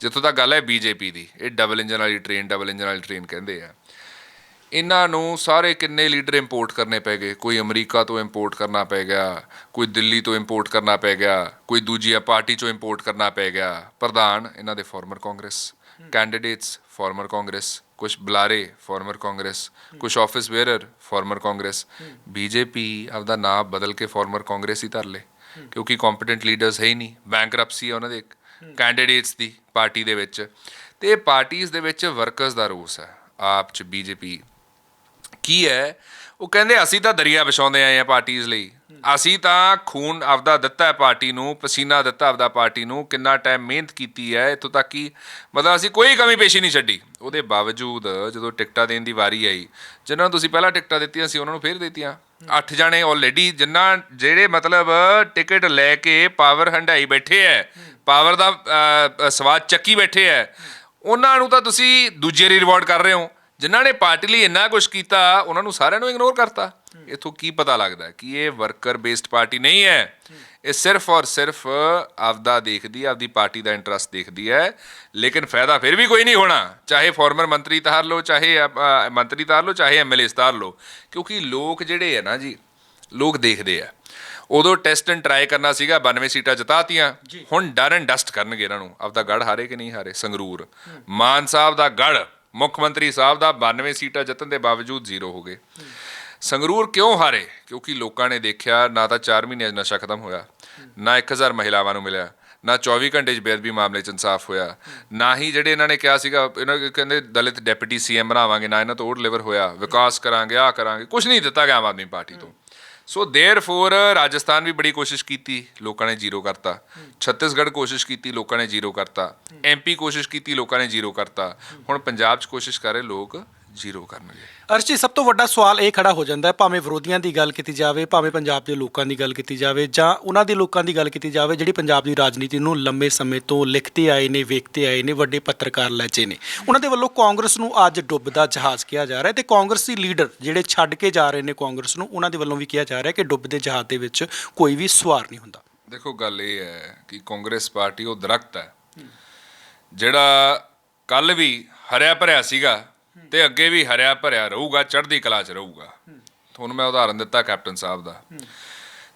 ਜਿੱਥੋਂ ਤੱਕ ਗੱਲ ਹੈ ਬੀਜੇਪੀ ਦੀ ਇਹ ਡਬਲ ਇੰਜਨ ਵਾਲੀ ਟ੍ਰੇਨ ਡਬਲ ਇੰਜਨ ਵਾਲੀ ਟ੍ਰੇਨ ਕਹਿੰਦੇ ਆ। ਇਹਨਾਂ ਨੂੰ ਸਾਰੇ ਕਿੰਨੇ ਲੀਡਰ ਇੰਪੋਰਟ ਕਰਨੇ ਪੈ ਗਏ? ਕੋਈ ਅਮਰੀਕਾ ਤੋਂ ਇੰਪੋਰਟ ਕਰਨਾ ਪੈ ਗਿਆ, ਕੋਈ ਦਿੱਲੀ ਤੋਂ ਇੰਪੋਰਟ ਕਰਨਾ ਪੈ ਗਿਆ, ਕੋਈ ਦੂਜੀ ਪਾਰਟੀ ਚੋਂ ਇੰਪੋਰਟ ਕਰਨਾ ਪੈ ਗਿਆ। ਪ੍ਰਧਾਨ, ਇਹਨਾਂ ਦੇ former Congress candidates former Congress ਕੁਝ ਬੁਲਾਰੇ ਫਾਰਮਰ ਕਾਂਗਰਸ ਕੁਝ office bearer former Congress. BJP ਆਪਦਾ ਨਾਮ ਬਦਲ ਕੇ ਫਾਰਮਰ ਕਾਂਗਰਸ ਹੀ ਧਰ ਲੇ, ਕਿਉਂਕਿ ਕੰਪੀਟੈਂਟ ਲੀਡਰਸ ਹੈ ਹੀ ਨਹੀਂ। ਬੈਂਕਰਪਸੀ ਹੈ ਉਹਨਾਂ ਦੇ ਕੈਂਡੀਡੇਟਸ ਦੀ ਪਾਰਟੀ ਦੇ ਵਿੱਚ। ਤੇ ਇਹ ਪਾਰਟੀਆਂ ਦੇ ਵਿੱਚ ਵਰਕਰਸ ਦਾ ਰੋਸ ਹੈ। ਆਪ ਚ ਬੀਜੇਪੀ ਕੀ ਹੈ? ਉਹ ਕਹਿੰਦੇ, ਅਸੀਂ ਤਾਂ ਦਰਿਆ ਵਿਛਾਉਂਦੇ ਆਏ ਆ ਪਾਰਟੀਆਂ ਲਈ। ਅਸੀਂ ਤਾਂ ਖੂਨ ਆਪਦਾ ਦਿੱਤਾ ਹੈ ਪਾਰਟੀ ਨੂੰ, ਪਸੀਨਾ ਦਿੱਤਾ ਆਪਦਾ ਪਾਰਟੀ ਨੂੰ, ਕਿੰਨਾ ਟਾਈਮ ਮਿਹਨਤ ਕੀਤੀ ਹੈ, ਇੱਥੋਂ ਤੱਕ ਕਿ ਮਤਲਬ ਅਸੀਂ ਕੋਈ ਕਮੀ ਪੇਸ਼ੀ ਨਹੀਂ ਛੱਡੀ। ਉਹਦੇ ਬਾਵਜੂਦ ਜਦੋਂ ਟਿਕਟਾਂ ਦੇਣ ਦੀ ਵਾਰੀ ਆਈ, ਜਿਨ੍ਹਾਂ ਨੂੰ ਤੁਸੀਂ ਪਹਿਲਾਂ ਟਿਕਟਾਂ ਦਿੱਤੀਆਂ ਸੀ, ਉਹਨਾਂ ਨੂੰ ਫੇਰ ਦਿੱਤੀਆਂ। ਅੱਠ ਜਾਣੇ ਆਲਰੇਡੀ ਜਿਨ੍ਹਾਂ ਜਿਹੜੇ ਮਤਲਬ ਟਿਕਟ ਲੈ ਕੇ ਪਾਵਰ ਹੰਡਾਈ ਬੈਠੇ ਐ ਪਾਵਰ ਦਾ ਸਵਾਦ ਚੱਕੀ ਬੈਠੇ ਐ ਉਹਨਾਂ ਨੂੰ ਤਾਂ ਤੁਸੀਂ ਦੂਜੇ ਰੀ ਰਿਵਾਰਡ ਕਰ ਰਹੇ ਹੋ। ਜਿਨ੍ਹਾਂ ਨੇ ਪਾਰਟੀ ਲਈ ਇੰਨਾ ਕੁਝ ਕੀਤਾ ਉਹਨਾਂ ਨੂੰ ਸਾਰਿਆਂ ਨੂੰ ਇਗਨੋਰ ਕਰਤਾ। ਇਥੋਂ ਕੀ ਪਤਾ ਲੱਗਦਾ ਕਿ ਇਹ ਵਰਕਰ ਬੇਸਡ ਪਾਰਟੀ ਨਹੀਂ ਹੈ? ਇਹ ਸਿਰਫ ਔਰ ਸਿਰਫ ਆਪਦਾ ਦੇਖਦੀ ਹੈ ਆਪਦੀ ਪਾਰਟੀ ਦਾ ਇੰਟਰਸਟ ਦੇਖਦੀ ਹੈ। ਲੇਕਿਨ ਫਾਇਦਾ ਫਿਰ ਵੀ ਕੋਈ ਨਹੀਂ ਹੋਣਾ। ਚਾਹੇ ਫਾਰਮਰ ਮੰਤਰੀ ਤਾਰ ਲਓ ਚਾਹੇ ਮੰਤਰੀ ਤਾਰ ਲਓ ਚਾਹੇ ਐਮਐਲਏ ਤਾਰ ਲਓ। ਕਿਉਂਕਿ ਲੋਕ ਜਿਹੜੇ ਹੈ ਨਾ ਜੀ ਲੋਕ ਦੇਖਦੇ ਆ। ਉਦੋਂ ਟੈਸਟ ਐਂਡ ਟਰਾਈ ਕਰਨਾ ਸੀਗਾ 92 ਸੀਟਾਂ ਜਿਤਾਤੀਆਂ। ਹੁਣ ਡਰ ਐਂਡ ਡਸਟ ਕਰਨਗੇ ਇਹਨਾਂ ਨੂੰ। ਆਪਦਾ ਗੜ ਹਾਰੇ ਕਿ ਨਹੀਂ ਹਾਰੇ? ਸੰਗਰੂਰ। ਮਾਨ ਸਾਹਿਬ ਦਾ ਗੜ ਮੁੱਖ ਮੰਤਰੀ ਸਾਹਿਬ ਦਾ 92 ਸੀਟਾਂ ਜਿੱਤਣ ਦੇ ਬਾਵਜੂਦ ਜ਼ੀਰੋ ਹੋ ਗਏ। ਸੰਗਰੂਰ ਕਿਉਂ ਹਾਰੇ? ਕਿਉਂਕਿ ਲੋਕਾਂ ਨੇ ਦੇਖਿਆ ਨਾ ਤਾਂ 4 ਮਹੀਨਿਆਂ 'ਚ ਨਸ਼ਾ ਖਤਮ ਹੋਇਆ, ਨਾ 1000 ਮਹਿਲਾਵਾਂ ਨੂੰ ਮਿਲਿਆ, ਨਾ 24 ਘੰਟੇ 'ਚ ਬੇਅਦਬੀ ਮਾਮਲੇ 'ਚ ਇਨਸਾਫ ਹੋਇਆ, ਨਾ ਹੀ ਜਿਹੜੇ ਇਹਨਾਂ ਨੇ ਕਿਹਾ ਸੀਗਾ, ਇਹਨਾਂ ਕਹਿੰਦੇ ਦਲਿਤ ਡਿਪਟੀ ਸੀਐਮ ਬਣਾਵਾਂਗੇ, ਨਾ ਇਹਨਾਂ ਤੋਂ ਉਹ ਲਿਵਰ ਹੋਇਆ, ਵਿਕਾਸ ਕਰਾਂਗੇ ਆ ਕਰਾਂਗੇ ਕੁਝ ਨਹੀਂ ਦਿੱਤਾ ਗਿਆ ਆਮ ਆਦਮੀ ਪਾਰਟੀ ਤੋਂ। ਸੋ देयरफॉर ਰਾਜਸਥਾਨ ਵੀ ਬੜੀ ਕੋਸ਼ਿਸ਼ ਕੀਤੀ ਲੋਕਾਂ ਨੇ ਜ਼ੀਰੋ ਕਰਤਾ ਛੱਤੀਸਗੜ੍ਹ ਕੋਸ਼ਿਸ਼ ਕੀਤੀ ਲੋਕਾਂ ਨੇ ਜ਼ੀਰੋ ਕਰਤਾ ਐਮਪੀ ਕੋਸ਼ਿਸ਼ ਕੀਤੀ ਲੋਕਾਂ ਨੇ ਜ਼ੀਰੋ ਕਰਤਾ ਹੁਣ ਪੰਜਾਬ 'ਚ ਕੋਸ਼ਿਸ਼ ਕਰ ਰਹੇ ਲੋਕ ਜ਼ੀਰੋ ਕਰਨਗੇ ਅਰਸ਼ੀ ਸਭ ਤੋਂ ਵੱਡਾ ਸਵਾਲ ਇਹ ਖੜਾ ਹੋ ਜਾਂਦਾ ਹੈ ਭਾਵੇਂ ਵਿਰੋਧੀਆਂ ਦੀ ਗੱਲ ਕੀਤੀ ਜਾਵੇ ਭਾਵੇਂ ਪੰਜਾਬ ਦੇ ਲੋਕਾਂ ਦੀ ਗੱਲ ਕੀਤੀ ਜਾਵੇ ਜਾਂ ਉਹਨਾਂ ਦੇ ਲੋਕਾਂ ਦੀ ਗੱਲ ਕੀਤੀ ਜਾਵੇ ਜਿਹੜੀ ਪੰਜਾਬ ਦੀ ਰਾਜਨੀਤੀ ਨੂੰ ਲੰਮੇ ਸਮੇਂ ਤੋਂ ਲਿਖਦੇ ਆਏ ਨੇ ਵੇਖਦੇ ਆਏ ਨੇ ਵੱਡੇ ਪੱਤਰਕਾਰ ਲੈਚੇ ਨੇ। ਉਹਨਾਂ ਦੇ ਵੱਲੋਂ ਕਾਂਗਰਸ ਨੂੰ ਅੱਜ ਡੁੱਬਦਾ ਜਹਾਜ਼ ਕਿਹਾ ਜਾ ਰਿਹਾ ਹੈ ਤੇ ਕਾਂਗਰਸੀ ਲੀਡਰ ਜਿਹੜੇ ਛੱਡ ਕੇ ਜਾ ਰਹੇ ਨੇ ਕਾਂਗਰਸ ਨੂੰ ਉਹਨਾਂ ਦੇ ਵੱਲੋਂ ਵੀ ਕਿਹਾ ਜਾ ਰਿਹਾ ਕਿ ਡੁੱਬਦੇ ਜਹਾਜ਼ ਦੇ ਵਿੱਚ ਕੋਈ ਵੀ ਸਵਾਰ ਨਹੀਂ ਹੁੰਦਾ। ਦੇਖੋ ਗੱਲ ਇਹ ਹੈ ਕਿ ਕਾਂਗਰਸ ਪਾਰਟੀ ਉਹ ਦਰਖਤ ਹੈ ਜਿਹੜਾ ਕੱਲ ਵੀ ਹਰਿਆ ਭਰਿਆ ਸੀਗਾ ਤੇ ਅੱਗੇ ਵੀ ਹਰਿਆ ਭਰਿਆ ਰਹੂਗਾ, ਚੜ੍ਹਦੀ ਕਲਾ 'ਚ ਰਹੂਗਾ। ਤੁਹਾਨੂੰ ਮੈਂ ਉਦਾਹਰਨ ਦਿੱਤਾ ਕੈਪਟਨ ਸਾਹਿਬ ਦਾ।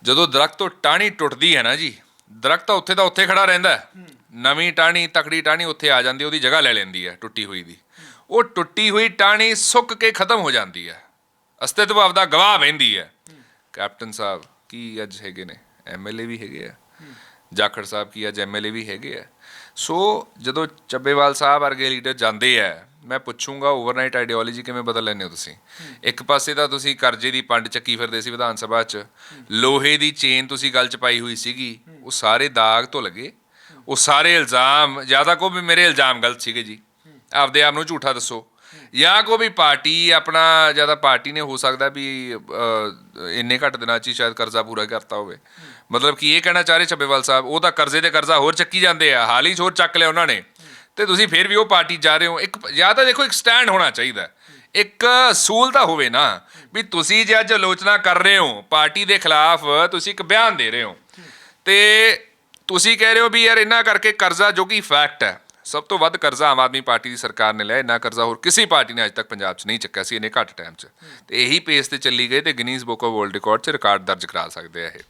ਜਦੋਂ ਦਰਖਤ ਤੋਂ ਟਾਹਣੀ ਟੁੱਟਦੀ ਹੈ ਨਾ ਜੀ, ਦਰਖਤ ਉੱਥੇ ਦਾ ਉੱਥੇ ਖੜਾ ਰਹਿੰਦਾ ਨਵੀਂ ਟਾਹਣੀ, ਤਕੜੀ ਟਾਹਣੀ ਉੱਥੇ ਆ ਜਾਂਦੀ, ਉਹਦੀ ਜਗ੍ਹਾ ਲੈ ਲੈਂਦੀ ਹੈ, ਟੁੱਟੀ ਹੋਈ ਦੀ। ਉਹ ਟੁੱਟੀ ਹੋਈ ਟਾਹਣੀ ਸੁੱਕ ਕੇ ਖਤਮ ਹੋ ਜਾਂਦੀ ਹੈ। ਅਸਤਿਤਵ ਆਪਦਾ ਗਵਾਹ ਬਹਿੰਦੀ ਹੈ। ਕੈਪਟਨ ਸਾਹਿਬ, ਕੀ ਅੱਜ ਹੈਗੇ ਨੇ? ਐਮਐਲਏ ਵੀ ਹੈਗੇ ਆ। ਜਾਖੜ ਸਾਹਿਬ ਕੀ ਅੱਜ ਐਮਐਲਏ ਵੀ ਹੈਗੇ ਆ? ਸੋ ਜਦੋਂ ਚੱਬੇਵਾਲ ਸਾਹਿਬ ਵਰਗੇ ਲੀਡਰ ਜਾਂਦੇ ਆ ਮੈਂ ਪੁੱਛੂੰਗਾ ਓਵਰਨਾਈਟ ਆਈਡੀਓਲੋਜੀ ਕਿਵੇਂ ਬਦਲ ਲੈਂਦੇ ਹੋ ਤੁਸੀਂ? ਇੱਕ ਪਾਸੇ ਤਾਂ ਤੁਸੀਂ ਕਰਜ਼ੇ ਦੀ ਪੰਡ ਚੱਕੀ ਫਿਰਦੇ ਸੀ ਵਿਧਾਨ ਸਭਾ 'ਚ। ਲੋਹੇ ਦੀ ਚੇਨ ਤੁਸੀਂ ਗੱਲ 'ਚ ਪਾਈ ਹੋਈ ਸੀਗੀ, ਉਹ ਸਾਰੇ ਦਾਗ ਤੋਂ ਲੱਗੇ। ਉਹ ਸਾਰੇ ਇਲਜ਼ਾਮ ਜ਼ਿਆਦਾ ਕੋ ਵੀ ਮੇਰੇ ਇਲਜ਼ਾਮ ਗਲਤ ਸੀਗੇ ਜੀ। ਆਪਦੇ ਆਪ ਨੂੰ ਝੂਠਾ ਦੱਸੋ। ਜਾਂ ਕੋ ਵੀ ਪਾਰਟੀ ਆਪਣਾ ਜ਼ਿਆਦਾ ਪਾਰਟੀ ਨੇ ਹੋ ਸਕਦਾ ਵੀ ਇੰਨੇ ਘੱਟ ਦਿਨਾਂ 'ਚ ਹੀ ਸ਼ਾਇਦ ਕਰਜ਼ਾ ਪੂਰਾ ਕਰਤਾ ਹੋਵੇ। ਮਤਲਬ ਕਿ ਇਹ ਕਹਿਣਾ ਚਾਹ ਰਹੇ ਚੱਬੇਵਾਲ ਸਾਹਿਬ, ਉਹ ਤਾਂ ਕਰਜ਼ੇ ਤੇ ਕਰਜ਼ਾ ਹੋਰ ਚੱਕੀ ਜਾਂਦੇ ਆ। ਹਾਲ ਹੀ 'ਚ ਹੋਰ ਚੱਕ ਲਿਆ ਉਹਨਾਂ ਨੇ। ਤੇ ਤੁਸੀਂ ਫਿਰ ਵੀ ਉਹ ਪਾਰਟੀ ਜਾ ਰਹੇ ਹੋ। ਇੱਕ ਜਾਂ ਤਾਂ ਦੇਖੋ, ਇੱਕ ਸਟੈਂਡ ਹੋਣਾ ਚਾਹੀਦਾ ਇੱਕ ਸੂਲ ਤਾਂ ਹੋਵੇ ਨਾ ਵੀ ਤੁਸੀਂ ਜੇ ਅੱਜ ਆਲੋਚਨਾ ਕਰ ਰਹੇ ਹੋ, ਪਾਰਟੀ ਦੇ ਖਿਲਾਫ ਤੁਸੀਂ ਇੱਕ ਬਿਆਨ ਦੇ ਰਹੇ ਹੋ। ਤੇ ਤੁਸੀਂ ਕਹਿ ਰਹੇ ਹੋ ਵੀ ਯਾਰ ਇਹਨਾਂ ਕਰਕੇ ਕਰਜ਼ਾ, ਜੋ ਕਿ ਫੈਕਟ ਹੈ, ਸਭ ਤੋਂ ਵੱਧ ਕਰਜ਼ਾ ਆਮ ਆਦਮੀ ਪਾਰਟੀ ਦੀ ਸਰਕਾਰ ਨੇ ਲਿਆ। ਇੰਨਾ ਕਰਜ਼ਾ ਹੋਰ ਕਿਸੇ ਪਾਰਟੀ ਨੇ ਅੱਜ ਤੱਕ ਪੰਜਾਬ 'ਚ ਨਹੀਂ ਚੱਕਿਆ ਸੀ, ਇੰਨੇ ਘੱਟ ਟਾਈਮ 'ਚ। ਤੇ ਇਹੀ ਪੇਸ ਤੇ ਚੱਲੀ ਗਈ ਤੇ Guinness book of world record 'ਚ ਰਿਕਾਰਡ ਦਰਜ ਕਰਾ ਸਕਦੇ ਆ ਇਹ।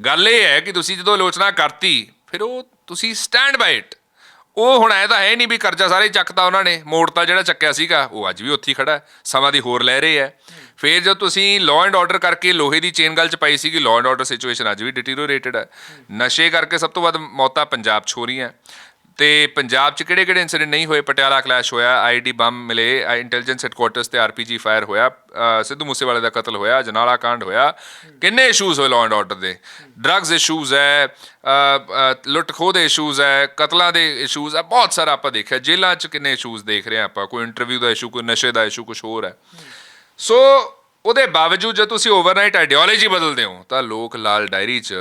ਗੱਲ ਇਹ ਹੈ ਕਿ ਤੁਸੀਂ ਜਦੋਂ ਆਲੋਚਨਾ ਕਰਤੀ, ਫਿਰ ਉਹ ਤੁਸੀਂ ਸਟੈਂਡ ਬਾਈ ਇਟ ਉਹ ਹੁਣ ਐ ਤਾਂ ਹੈ ਨਹੀਂ ਵੀ ਕਰਜ਼ਾ ਸਾਰੇ ਚੱਕਤਾ ਉਹਨਾਂ ਨੇ ਮੋੜਤਾ ਜਿਹੜਾ ਚੱਕਿਆ ਸੀਗਾ, ਉਹ ਅੱਜ ਵੀ ਉੱਥੇ ਹੀ ਖੜਾ ਸਮਾਂ ਦੀ ਹੋਰ ਲੈ ਰਹੇ ਹੈ। ਫਿਰ ਜਦ ਤੁਸੀਂ ਲਾਅ ਐਂਡ ਆਰਡਰ ਕਰਕੇ ਲੋਹੇ ਦੀ ਚੇਨ ਗੱਲ ਚ ਪਾਈ ਸੀਗੀ ਲਾਅ ਐਂਡ ਆਰਡਰ ਸਿਚੁਏਸ਼ਨ ਅੱਜ ਵੀ ਡਿਟੀਰੀਓਰੇਟਡ ਹੈ। ਨਸ਼ੇ ਕਰਕੇ ਸਭ ਤੋਂ ਵੱਧ ਮੌਤਾਂ ਪੰਜਾਬ 'ਚ ਹੋ ਰਹੀਆਂ। ਤੇ ਪੰਜਾਬ 'ਚ ਕਿਹੜੇ ਕਿਹੜੇ ਇਨਸੀਡੈਂਟ ਨਹੀਂ ਹੋਏ, ਪਟਿਆਲਾ ਕਲੈਸ਼ ਹੋਇਆ ਆਈਡੀ ਬੰਬ ਮਿਲੇ ਇੰਟੈਲੀਜੈਂਸ ਹੈਡਕੁਆਟਰਸ ਤੇ ਆਰਪੀਜੀ ਫਾਇਰ ਹੋਇਆ ਸਿੱਧੂ ਮੂਸੇਵਾਲੇ ਦਾ ਕਤਲ ਹੋਇਆ, ਜਨਾਲਾ ਕਾਂਡ ਹੋਇਆ। ਕਿੰਨੇ ਇਸ਼ੂਜ਼ ਹੋਏ ਲਾਅ ਐਂਡ ਆਰਡਰ ਦੇ? ਡਰੱਗਸ ਇਸ਼ੂਜ਼ ਹੈ ਲੁੱਟ ਖੋਹ ਦੇ ਇਸ਼ੂਜ਼ ਹੈ ਕਤਲਾਂ ਦੇ ਇਸ਼ੂਜ਼ ਹੈ ਬਹੁਤ ਸਾਰਾ ਆਪਾਂ ਦੇਖਿਆ। ਜੇਲ੍ਹਾਂ 'ਚ ਕਿੰਨੇ ਇਸ਼ੂਜ਼ ਦੇਖ ਰਹੇ ਹਾਂ ਆਪਾਂ, ਕੋਈ ਇੰਟਰਵਿਊ ਦਾ ਇਸ਼ੂ ਕੋਈ ਨਸ਼ੇ ਦਾ ਇਸ਼ੂ ਕੁਝ ਹੋਰ ਹੈ ਸੋ ਉਹਦੇ ਬਾਵਜੂਦ ਜੇ ਤੁਸੀਂ ਓਵਰਨਾਈਟ ਆਈਡੀਓਲੋਜੀ ਬਦਲਦੇ ਹੋ ਤਾਂ ਲੋਕ ਲਾਲ ਡਾਇਰੀ 'ਚ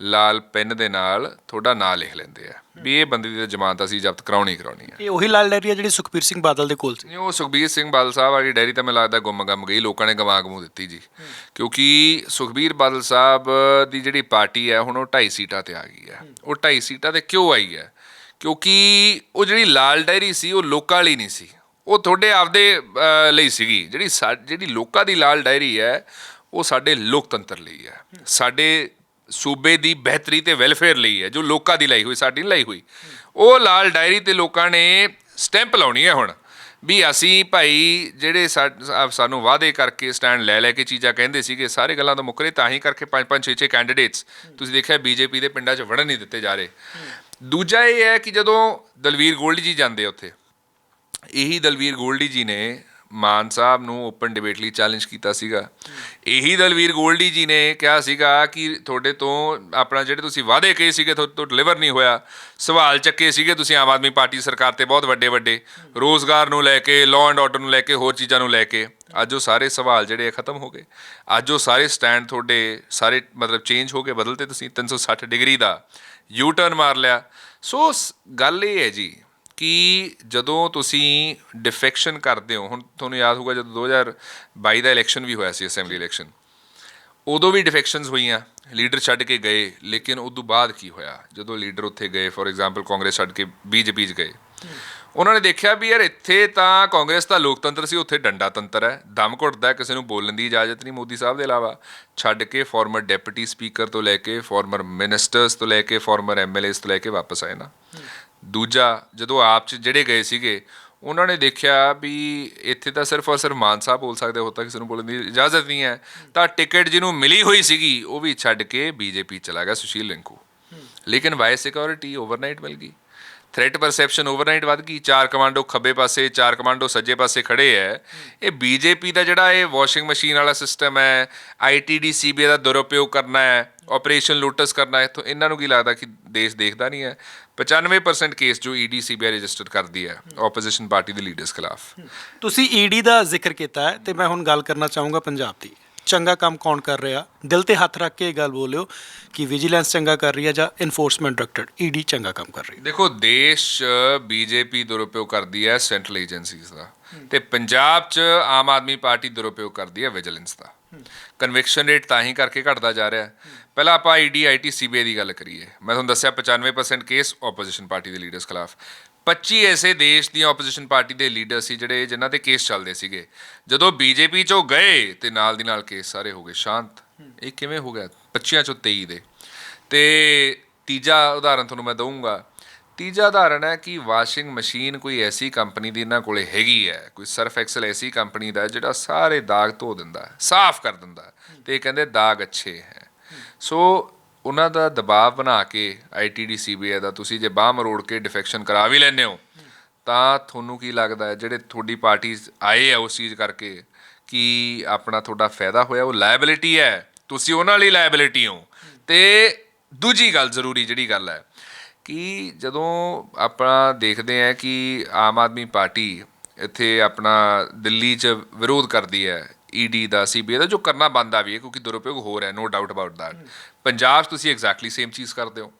ਲਾਲ ਪੈਨ ਦੇ ਨਾਲ ਤੁਹਾਡਾ ਨਾਂ ਲਿਖ ਲੈਂਦੇ ਆ। ਵੀ ਇਹ ਬੰਦੇ ਦੀ ਜ਼ਮਾਨਤ ਅਸੀਂ ਜ਼ਬਤ ਕਰਾਉਣੀ ਹੀ ਕਰਾਉਣੀ ਹੈ ਇਹ ਉਹੀ ਲਾਲ ਡੈਰੀ ਆ ਜਿਹੜੀ ਸੁਖਬੀਰ ਸਿੰਘ ਬਾਦਲ ਦੇ ਕੋਲ ਸੀ। ਨਹੀਂ ਉਹ ਸੁਖਬੀਰ ਸਿੰਘ ਬਾਦਲ ਸਾਹਿਬ ਵਾਲੀ ਡਾਇਰੀ ਤਾਂ ਮੈਨੂੰ ਲੱਗਦਾ ਗੁੰਮ ਗੰਮ ਗਈ ਲੋਕਾਂ ਨੇ ਗਵਾ ਗਮੂ ਦਿੱਤੀ ਜੀ। ਕਿਉਂਕਿ ਸੁਖਬੀਰ ਬਾਦਲ ਸਾਹਿਬ ਦੀ ਜਿਹੜੀ ਪਾਰਟੀ ਹੈ ਹੁਣ ਉਹ 2.5 ਸੀਟਾਂ ਤੇ ਆ ਗਈ ਹੈ। ਉਹ 2.5 ਸੀਟਾਂ ਤੇ ਕਿਉਂ ਆਈ ਹੈ? ਕਿਉਂਕਿ ਉਹ ਜਿਹੜੀ ਲਾਲ ਡਾਇਰੀ ਸੀ ਉਹ ਲੋਕਾਂ ਲਈ ਨਹੀਂ ਸੀ। ਉਹ ਤੁਹਾਡੇ ਆਪਦੇ ਲਈ ਸੀਗੀ। ਜਿਹੜੀ ਸਾ- ਜਿਹੜੀ ਲੋਕਾਂ ਦੀ ਲਾਲ ਡਾਇਰੀ ਹੈ, ਉਹ ਸਾਡੇ ਲੋਕਤੰਤਰ ਲਈ ਹੈ। ਸਾਡੇ ਸੂਬੇ ਦੀ ਬਿਹਤਰੀ ਤੇ ਵੈਲਫੇਅਰ ਲਈ ਹੈ, ਜੋ ਲੋਕਾਂ ਦੀ ਲਈ ਹੋਈ, ਸਾਡੀ ਨਹੀਂ ਲਈ ਹੋਈ। ਉਹ ਲਾਲ ਡਾਇਰੀ ਤੇ ਲੋਕਾਂ ਨੇ ਸਟੈਂਪ ਲਾਉਣੀ ਹੈ ਹੁਣ। ਵੀ ਅਸੀਂ ਭਾਈ ਜਿਹੜੇ ਸਾ- ਸਾਨੂੰ ਵਾਅਦੇ ਕਰਕੇ ਸਟੈਂਡ ਲੈ ਲੈ ਕੇ ਚੀਜ਼ਾਂ ਕਹਿੰਦੇ ਸੀਗੇ, ਸਾਰੇ ਗੱਲਾਂ ਤੋਂ ਮੁੱਕਰੇ, ਤਾਂ ਹੀ ਕਰਕੇ ਪੰਜ ਪੰਜ, ਛੇ ਛੇ ਕੈਂਡੀਡੇਟਸ ਤੁਸੀਂ ਦੇਖਿਆ ਬੀਜੇਪੀ ਦੇ ਪਿੰਡਾਂ 'ਚ ਵੜਨ ਨਹੀਂ ਦਿੱਤੇ ਜਾ ਰਹੇ। ਦੂਜਾ ਇਹ ਹੈ ਕਿ ਜਦੋਂ ਦਲਵੀਰ ਗੋਲਡੀ ਜੀ ਜਾਂਦੇ ਉੱਥੇ ਇਹੀ ਦਲਵੀਰ ਗੋਲਡੀ ਜੀ ਨੇ ਮਾਨ ਸਾਹਿਬ ਨੂੰ ਓਪਨ ਡਿਬੇਟ ਲਈ ਚੈਲੰਜ ਕੀਤਾ ਸੀਗਾ। ਇਹੀ ਦਲਵੀਰ ਗੋਲਡੀ ਜੀ ਨੇ ਕਿਹਾ ਸੀਗਾ ਕਿ ਤੁਹਾਡੇ ਤੋਂ ਆਪਣਾ ਜਿਹੜੇ ਤੁਸੀਂ ਵਾਅਦੇ ਕਹੇ ਸੀਗੇ, ਤੁਹਾਡੇ ਤੋਂ ਡਿਲੀਵਰ ਨਹੀਂ ਹੋਇਆ। ਸਵਾਲ ਚੱਕੇ ਸੀਗੇ ਤੁਸੀਂ ਆਮ ਆਦਮੀ ਪਾਰਟੀ ਸਰਕਾਰ ਤੇ ਬਹੁਤ ਵੱਡੇ ਵੱਡੇ। ਰੋਜ਼ਗਾਰ ਨੂੰ ਲੈ ਕੇ ਲਾਅ ਐਂਡ ਆਰਡਰ ਨੂੰ ਲੈ ਕੇ, ਹੋਰ ਚੀਜ਼ਾਂ ਨੂੰ ਲੈ ਕੇ। ਅੱਜ ਉਹ ਸਾਰੇ ਸਵਾਲ ਜਿਹੜੇ ਆ ਖਤਮ ਹੋ ਗਏ। ਅੱਜ ਉਹ ਸਾਰੇ ਸਟੈਂਡ ਤੁਹਾਡੇ ਸਾਰੇ ਮਤਲਬ ਚੇਂਜ ਹੋ ਗਏ, ਬਦਲਤੇ ਤੁਸੀਂ 360 ਡਿਗਰੀ ਦਾ ਯੂ ਟਰਨ ਮਾਰ ਲਿਆ। ਸੋ ਸ- ਗੱਲ ਇਹ ਹੈ ਜੀ ਕਿ ਜਦੋਂ ਤੁਸੀਂ ਡਿਫੈਕਸ਼ਨ ਕਰਦੇ ਹੋ, ਹੁਣ ਤੁਹਾਨੂੰ ਯਾਦ ਹੋਊਗਾ ਜਦੋਂ 2022 ਦਾ ਇਲੈਕਸ਼ਨ ਵੀ ਹੋਇਆ ਸੀ ਅਸੈਂਬਲੀ ਇਲੈਕਸ਼ਨ ਉਦੋਂ ਵੀ ਡਿਫੈਕਸ਼ਨਸ ਹੋਈਆਂ ਲੀਡਰ ਛੱਡ ਕੇ ਗਏ, ਲੇਕਿਨ ਉਦੋਂ ਬਾਅਦ ਕੀ ਹੋਇਆ? ਜਦੋਂ ਲੀਡਰ ਉੱਥੇ ਗਏ ਫੋਰ ਐਗਜ਼ਾਮਪਲ ਕਾਂਗਰਸ ਛੱਡ ਕੇ ਬੀਜੇਪੀ 'ਚ ਗਏ। ਉਹਨਾਂ ਨੇ ਦੇਖਿਆ ਵੀ ਯਾਰ ਇੱਥੇ ਤਾਂ ਕਾਂਗਰਸ ਦਾ ਲੋਕਤੰਤਰ ਸੀ, ਉੱਥੇ ਡੰਡਾ ਤੰਤਰ ਹੈ, ਦਮ ਘੁੱਟਦਾ, ਕਿਸੇ ਨੂੰ ਬੋਲਣ ਦੀ ਇਜਾਜ਼ਤ ਨਹੀਂ ਮੋਦੀ ਸਾਹਿਬ ਦੇ ਇਲਾਵਾ। ਛੱਡ ਕੇ ਫਾਰਮਰ ਡਿਪਟੀ ਸਪੀਕਰ ਤੋਂ ਲੈ ਕੇ ਫਾਰਮਰ ਮਿਨਿਸਟਰਸ ਤੋਂ ਲੈ ਕੇ ਫਾਰਮਰ ਐਮਐਲਏਸ ਤੋਂ ਲੈ ਕੇ ਵਾਪਸ ਆਏ ਨਾ। ਦੂਜਾ ਜਦੋਂ ਆਪ ਚ ਜਿਹੜੇ ਗਏ ਸੀਗੇ, ਉਹਨਾਂ ਨੇ ਦੇਖਿਆ ਵੀ ਇੱਥੇ ਤਾਂ ਸਿਰਫ ਔਰ ਸਿਰਫ ਮਾਨ ਸਾਹਿਬ ਬੋਲ ਸਕਦੇ ਹੋ ਤਾਂ ਕਿਸੇ ਨੂੰ ਬੋਲਣ ਦੀ ਇਜਾਜ਼ਤ ਨਹੀਂ ਹੈ। ਤਾਂ ਟਿਕਟ ਜਿਹਨੂੰ ਮਿਲੀ ਹੋਈ ਸੀਗੀ, ਉਹ ਵੀ ਛੱਡ ਕੇ ਬੀਜੇਪੀ ਚਲਾ ਗਿਆ ਸੁਸ਼ੀਲ ਰਿੰਕੂ ਲੇਕਿਨ ਵਾਈ ਸਿਕਿਉਰਿਟੀ ਓਵਰਨਾਈਟ ਮਿਲ ਗਈ। ਥ੍ਰੈਟ ਪਰਸੈਪਸ਼ਨ ਓਵਰਨਾਈਟ ਵੱਧ ਗਈ। ਚਾਰ ਕਮਾਂਡੋ ਖੱਬੇ ਪਾਸੇ, ਚਾਰ ਕਮਾਂਡੋ ਸੱਜੇ ਪਾਸੇ ਖੜੇ ਐ। ਇਹ ਬੀਜੇਪੀ ਦਾ ਜਿਹੜਾ ਇਹ ਵਾਸ਼ਿੰਗ ਮਸ਼ੀਨ ਵਾਲਾ ਸਿਸਟਮ ਹੈ ਆਈਟੀਡੀ ਸੀਬੀਆਈ ਦਾ ਦੁਰਉਪਯੋਗ ਕਰਨਾ ਹੈ ਆਪਰੇਸ਼ਨ ਲੋਟਸ ਕਰਨਾ ਹੈ ਤਾਂ ਇਹਨਾਂ ਨੂੰ ਕੀ ਲੱਗਦਾ ਕਿ ਦੇਸ਼ ਦੇਖਦਾ ਨਹੀਂ ਹੈ 95% ਕੇਸ ਜੋ ਈਡੀ ਸੀਬੀਆਈ ਰਜਿਸਟਰ ਕਰਦੀ ਹੈ ਆਪੋਜੀਸ਼ਨ ਪਾਰਟੀ ਦੇ ਲੀਡਰਸ ਖਿਲਾਫ। ਤੁਸੀਂ ਈਡੀ ਦਾ ਜ਼ਿਕਰ ਕੀਤਾ ਹੈ ਤੇ ਮੈਂ ਹੁਣ ਗੱਲ ਕਰਨਾ ਚਾਹੂੰਗਾ ਪੰਜਾਬ ਦੀ। ਚੰਗਾ ਕੰਮ ਕੌਣ ਕਰ ਰਿਹਾ? ਦਿਲ ਤੇ ਹੱਥ ਰੱਖ ਕੇ ਇਹ ਗੱਲ ਬੋਲਿਓ ਕਿ ਵਿਜੀਲੈਂਸ ਚੰਗਾ ਕਰ ਰਹੀ ਹੈ ਜਾਂ ਇਨਫੋਰਸਮੈਂਟ ਡਾਇਰੈਕਟੋਰੇਟ ਈਡੀ ਚੰਗਾ ਕੰਮ ਕਰ ਰਹੀ ਹੈ। ਦੇਖੋ ਦੇਸ਼ ਬੀਜੇਪੀ ਦੁਰਉਪਯੋਗ ਕਰਦੀ ਹੈ ਸੈਂਟਰਲ ਏਜੰਸੀਜ਼ ਦਾ ਤੇ ਪੰਜਾਬ 'ਚ ਆਮ ਆਦਮੀ ਪਾਰਟੀ ਦੁਰਉਪਯੋਗ ਕਰਦੀ ਹੈ ਵਿਜੀਲੈਂਸ ਦਾ। ਕਨਵਿਕਸ਼ਨ ਰੇਟ ਤਾਂ ਹੀ ਕਰਕੇ ਘਟਦਾ ਜਾ ਰਿਹਾ ਪਹਿਲਾਂ ਆਪਾਂ ਆਈਡੀ ਆਈਟੀ ਸੀਬੀਆਈ ਦੀ ਗੱਲ ਕਰੀਏ। ਮੈਂ ਤੁਹਾਨੂੰ ਦੱਸਿਆ 95% ਕੇਸ ਆਪੋਜੀਸ਼ਨ ਪਾਰਟੀ ਦੇ ਲੀਡਰਸ ਖਿਲਾਫ। 25 ਐਸੇ ਦੇਸ਼ ਦੀਆਂ ਆਪੋਜੀਸ਼ਨ ਪਾਰਟੀ ਦੇ ਲੀਡਰ ਸੀ ਜਿਹੜੇ ਜਿਨ੍ਹਾਂ ਤੇ ਕੇਸ ਚੱਲਦੇ ਸੀਗੇ। ਜਦੋਂ ਬੀਜੇਪੀ 'ਚੋਂ ਗਏ ਤੇ ਨਾਲ ਦੀ ਨਾਲ ਕੇਸ ਸਾਰੇ ਹੋ ਗਏ ਸ਼ਾਂਤ। ਇਹ ਕਿਵੇਂ ਹੋ ਗਿਆ? 25 ਚੋਂ 23 ਦੇ। ਤੇ ਤੀਜਾ ਉਦਾਹਰਨ ਤੁਹਾਨੂੰ ਮੈਂ ਦਊਂਗਾ। ਤੀਜਾ ਉਦਾਹਰਣ ਹੈ ਕਿ ਵਾਸ਼ਿੰਗ ਮਸ਼ੀਨ ਕੋਈ ਐਸੀ ਕੰਪਨੀ ਦੀ ਇਹਨਾਂ ਕੋਲੇ ਹੈਗੀ ਹੈ, ਕੋਈ ਸਰਫ ਐਕਸਲ ਐਸੀ ਕੰਪਨੀ ਦਾ ਜਿਹੜਾ ਸਾਰੇ ਦਾਗ ਧੋ ਦਿੰਦਾ ਹੈ, ਸਾਫ਼ ਕਰ ਦਿੰਦਾ ਹੈ ਤੇ ਇਹ ਕਹਿੰਦੇ ਦਾਗ ਅੱਛੇ ਹੈ। ਸੋ ਉਹਨਾਂ ਦਾ ਦਬਾਅ ਬਣਾ ਕੇ ਆਈਟੀਡੀ ਸੀਬੀਆਈ ਦਾ ਤੁਸੀਂ ਜੇ ਬਾਹ ਮਰੋੜ ਕੇ ਡਿਫੈਕਸ਼ਨ ਕਰਾ ਵੀ ਲੈਂਦੇ ਹੋ, ਤਾਂ ਤੁਹਾਨੂੰ ਕੀ ਲੱਗਦਾ ਹੈ, ਜਿਹੜੇ ਤੁਹਾਡੀ ਪਾਰਟੀ ਆਏ ਆ ਉਸ ਚੀਜ਼ ਕਰਕੇ ਕਿ ਆਪਣਾ ਤੁਹਾਡਾ ਫਾਇਦਾ ਹੋਇਆ, ਉਹ ਲਾਇਬਿਲਿਟੀ ਹੈ, ਤੁਸੀਂ ਉਹਨਾਂ ਲਈ ਲਾਇਬਿਲਿਟੀ ਹੋ। ਤੇ ਦੂਜੀ ਗੱਲ ਜ਼ਰੂਰੀ ਜਿਹੜੀ ਗੱਲ ਹੈ ਕਿ ਜਦੋਂ ਆਪਾਂ ਦੇਖਦੇ ਆ ਕਿ ਆਮ ਆਦਮੀ ਪਾਰਟੀ ਇੱਥੇ ਆਪਣਾ ਦਿੱਲੀ 'ਚ ਵਿਰੋਧ ਕਰਦੀ ਹੈ ਈਡੀ ਦਾ ਸੀਬੀਆਈ ਦਾ, ਜੋ ਕਰਨਾ ਬੰਦਾ ਵੀ ਹੈ, ਕਿਉਂਕਿ ਦੁਰਉਪਯੋਗ ਹੋ ਰਿਹਾ no doubt about that Punjab 'ਚ ਤੁਸੀਂ ਐਗਜ਼ੈਕਟਲੀ ਸੇਮ ਚੀਜ਼ ਕਰਦੇ ਹੋ।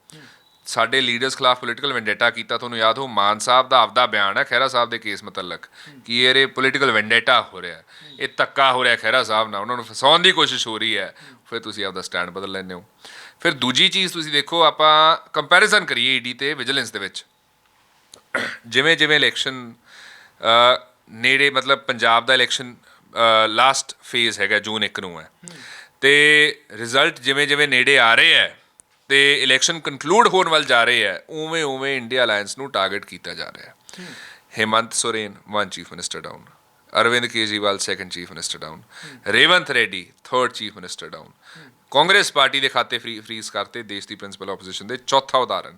ਸਾਡੇ ਲੀਡਰਸ ਖਿਲਾਫ ਪੋਲੀਟੀਕਲ ਵੈਂਡੇਟਾ ਕੀਤਾ, ਤੁਹਾਨੂੰ ਯਾਦ ਹੋ, ਮਾਨ ਸਾਹਿਬ ਦਾ ਆਪਦਾ ਬਿਆਨ ਹੈ, ਖਹਿਰਾ ਸਾਹਿਬ ਦੇ ਕੇਸ ਮੁਤਲਕ ਕਿ ਇਹ ਪੋਲੀਟੀਕਲ ਵੈਂਡੇਟਾ ਹੋ ਰਿਹਾ, ਇਹ ਤੱਕਾ ਹੋ ਰਿਹਾ ਖਹਿਰਾ ਸਾਹਿਬ ਨਾਲ, ਉਹਨਾਂ ਨੂੰ ਫਸਾਉਣ ਦੀ ਕੋਸ਼ਿਸ਼ ਹੋ ਰਹੀ ਹੈ, ਫਿਰ ਤੁਸੀਂ ਆਪਦਾ ਸਟੈਂਡ ਬਦਲ ਲੈਂਦੇ ਹੋ। ਫਿਰ ਦੂਜੀ ਚੀਜ਼ ਤੁਸੀਂ ਦੇਖੋ, ਆਪਾਂ ਕੰਪੈਰੀਜ਼ਨ ਕਰੀਏ ਈਡੀ ਤੇ ਵਿਜੀਲੈਂਸ ਦੇ ਵਿੱਚ। ਜਿਵੇਂ ਜਿਵੇਂ ਇਲੈਕਸ਼ਨ ਨੇੜੇ ਮਤਲਬ ਪੰਜਾਬ ਦਾ ਇਲੈਕਸ਼ਨ ਲਾਸਟ ਫੇਜ਼ ਹੈਗਾ, ਜੂਨ 1 ਨੂੰ ਹੈ। ਤੇ ਰਿਜ਼ਲਟ ਜਿਵੇਂ ਜਿਵੇਂ ਨੇੜੇ ਆ ਰਹੇ ਹੈ ਤੇ ਇਲੈਕਸ਼ਨ ਕਨਕਲੂਡ ਹੋਣ ਵੱਲ ਜਾ ਰਹੇ ਹੈ, ਉਵੇਂ ਉਵੇਂ ਇੰਡੀਆ ਅਲਾਈਅੰਸ ਨੂੰ ਟਾਰਗੇਟ ਕੀਤਾ ਜਾ ਰਿਹਾ ਹੈ। Hemant Soren one chief minister down Arvind Kejriwal second chief minister down Revanth Reddy third chief minister down Congress party ਦੇ ਖਾਤੇ ਫ੍ਰੀ, ਫ੍ਰੀਜ਼ ਕਰਤੇ ਦੇਸ਼ ਦੀ ਪ੍ਰਿੰਸੀਪਲ ਆਪੋਜੀਸ਼ਨ ਦੇ ਚੌਥਾ ਉਦਾਹਰਨ।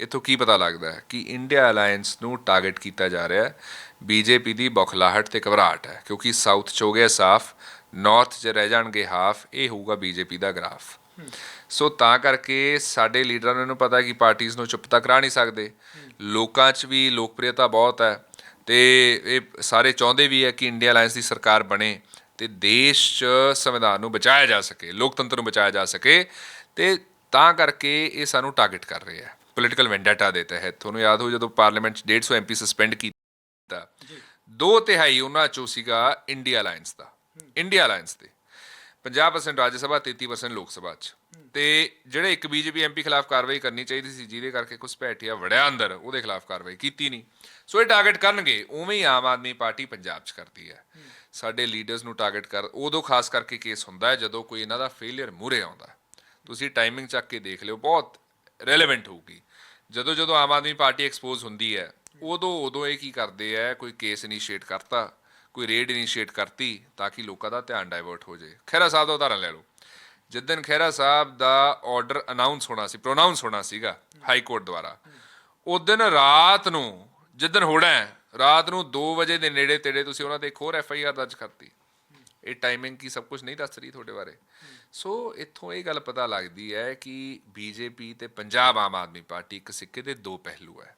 ਇਥੋਂ ਕੀ ਪਤਾ ਲੱਗਦਾ ਹੈ ਕਿ ਇੰਡੀਆ ਅਲਾਈਅੰਸ ਨੂੰ ਟਾਰਗੇਟ ਕੀਤਾ ਜਾ ਰਿਹਾ ਹੈ। ਬੀਜੇਪੀ ਦੀ ਬੌਖਲਾਹਟ ਤੇ ਘਬਰਾਹਟ ਹੈ, ਕਿਉਂਕਿ ਸਾਊਥ ਚ ਹੋ ਗਿਆ ਸਾਫ਼ ਨਾਰਥ 'ਚ ਰਹਿ ਜਾਣਗੇ ਹਾਫ ਇਹ ਹੋਊਗਾ ਬੀਜੇਪੀ ਦਾ ਗ੍ਰਾਫ ਸੋ ਤਾਂ ਕਰਕੇ ਸਾਡੇ ਲੀਡਰਾਂ ਨੂੰ ਪਤਾ ਕਿ ਪਾਰਟੀਆਂ ਨੂੰ ਚੁੱਪ ਤਾਂ ਕਰਾ ਨਹੀਂ ਸਕਦੇ। ਲੋਕਾਂ 'ਚ ਵੀ ਲੋਕਪ੍ਰਿਯਤਾ ਬਹੁਤ ਹੈ ਤੇ ਇਹ ਸਾਰੇ ਚਾਹੁੰਦੇ ਵੀ ਹੈ ਕਿ ਇੰਡੀਆ ਅਲਾਈਅੰਸ ਦੀ ਸਰਕਾਰ ਬਣੇ। ਤੇ ਦੇਸ਼ 'ਚ ਸੰਵਿਧਾਨ ਨੂੰ ਬਚਾਇਆ ਜਾ ਸਕੇ ਲੋਕਤੰਤਰ ਨੂੰ ਬਚਾਇਆ ਜਾ ਸਕੇ ਤੇ ਤਾਂ ਕਰਕੇ ਇਹ ਸਾਨੂੰ ਟਾਰਗੇਟ ਕਰ ਰਹੇ ਹੈ। ਪੋਲੀਟੀਕਲ ਵੈਂਡੇਟਾ ਦੇ ਤਹਿਤ। ਤੁਹਾਨੂੰ ਯਾਦ ਹੋ ਜਦੋਂ ਪਾਰਲੀਮੈਂਟ 'ਚ 150 ਐਮਪੀ ਸਸਪੈਂਡ ਕੀਤਾ। ਦੋ ਤਿਹਾਈ ਉਹਨਾਂ 'ਚੋਂ ਸੀਗਾ ਇੰਡੀਆ ਅਲਾਈਅੰਸ ਦਾ। ਇੰਡੀਆ ਅਲਾਈਅੰਸ ਦੇ। 50% ਰਾਜ ਸਭਾ 33% ਲੋਕ ਸਭਾ 'ਚ। ਤੇ ਜਿਹੜੇ ਇੱਕ ਬੀਜੇਪੀ ਐਮਪੀ ਖਿਲਾਫ ਕਾਰਵਾਈ ਕਰਨੀ ਚਾਹੀਦੀ ਸੀ ਜਿਹਦੇ ਕਰਕੇ ਕੁਝ ਭੈਟੀਆ ਵੜਿਆ ਅੰਦਰ ਉਹਦੇ ਖਿਲਾਫ ਕਾਰਵਾਈ ਕੀਤੀ ਨਹੀਂ। ਸੋ ਇਹ ਟਾਰਗੇਟ ਕਰਨਗੇ ਉਵੇਂ ਹੀ ਆਮ ਆਦਮੀ ਪਾਰਟੀ ਪੰਜਾਬ 'ਚ ਕਰਦੀ ਹੈ। ਸਾਡੇ ਲੀਡਰਸ ਨੂੰ ਟਾਰਗੇਟ ਕਰ, ਉਦੋਂ ਖਾਸ ਕਰਕੇ ਕੇਸ ਹੁੰਦਾ ਹੈ ਜਦੋਂ ਕੋਈ ਇਹਨਾਂ ਦਾ ਫੇਲਿਅਰ ਮੂਰੇ ਆਉਂਦਾ ਤੁਸੀਂ ਟਾਈਮਿੰਗ ਚੱਕ ਕੇ ਦੇਖ ਲਿਓ, ਬਹੁਤ ਰੈਲੇਵੈਂਟ ਹੋਊਗੀ। ਜਦੋਂ ਜਦੋਂ ਆਮ ਆਦਮੀ ਪਾਰਟੀ ਐਕਸਪੋਜ਼ ਹੁੰਦੀ ਹੈ, ਉਦੋਂ ਉਦੋਂ ਇਹ ਕੀ ਕਰਦੇ ਆ ਕੋਈ ਕੇਸ ਇਨੀਸ਼ੀਏਟ ਕਰਤਾ, ਕੋਈ ਰੇਡ ਇਨੀਸ਼ੀਏਟ ਕਰਤੀ ਤਾਂ ਕਿ ਲੋਕਾਂ ਦਾ ਧਿਆਨ ਡਾਇਵਰਟ ਹੋ ਜਾਏ ਖਹਿਰਾ ਸਾਹਿਬ ਦਾ ਉਦਾਹਰਨ ਲੈ ਲਓ। ਜਿੱਦਨ ਖਹਿਰਾ ਸਾਹਿਬ ਦਾ ਆਰਡਰ ਅਨਾਉਂਸ ਹੋਣਾ ਸੀ ਪ੍ਰੋਨਾਉਂਸ ਹੋਣਾ ਸੀਗਾ ਹਾਈ ਕੋਰਟ ਦੁਆਰਾ, ਉਸ ਦਿਨ ਰਾਤ ਨੂੰ ਜਿੱਦਨ ਹੋਣਾ ਹੈ ਰਾਤ ਨੂੰ 2 ਵਜੇ ਦੇ ਨੇੜੇ ਤੇੜੇ ਤੁਸੀਂ ਉਹਨਾਂ ਤੇ ਇੱਕ ਹੋਰ ਐਫ ਆਈ ਆਰ ਦਰਜ ਕਰਤੀ। ਇਹ ਟਾਈਮਿੰਗ ਕੀ ਸਭ ਕੁਝ ਨਹੀਂ ਦੱਸ ਰਹੀ ਤੁਹਾਡੇ ਬਾਰੇ। ਸੋ ਇੱਥੋਂ ਇਹ ਗੱਲ ਪਤਾ ਲੱਗਦੀ ਹੈ ਕਿ ਬੀਜੇਪੀ ਤੇ ਪੰਜਾਬ ਆਮ ਆਦਮੀ ਪਾਰਟੀ ਇੱਕ ਸਿੱਕੇ ਦੇ ਦੋ ਪਹਿਲੂ ਹੈ।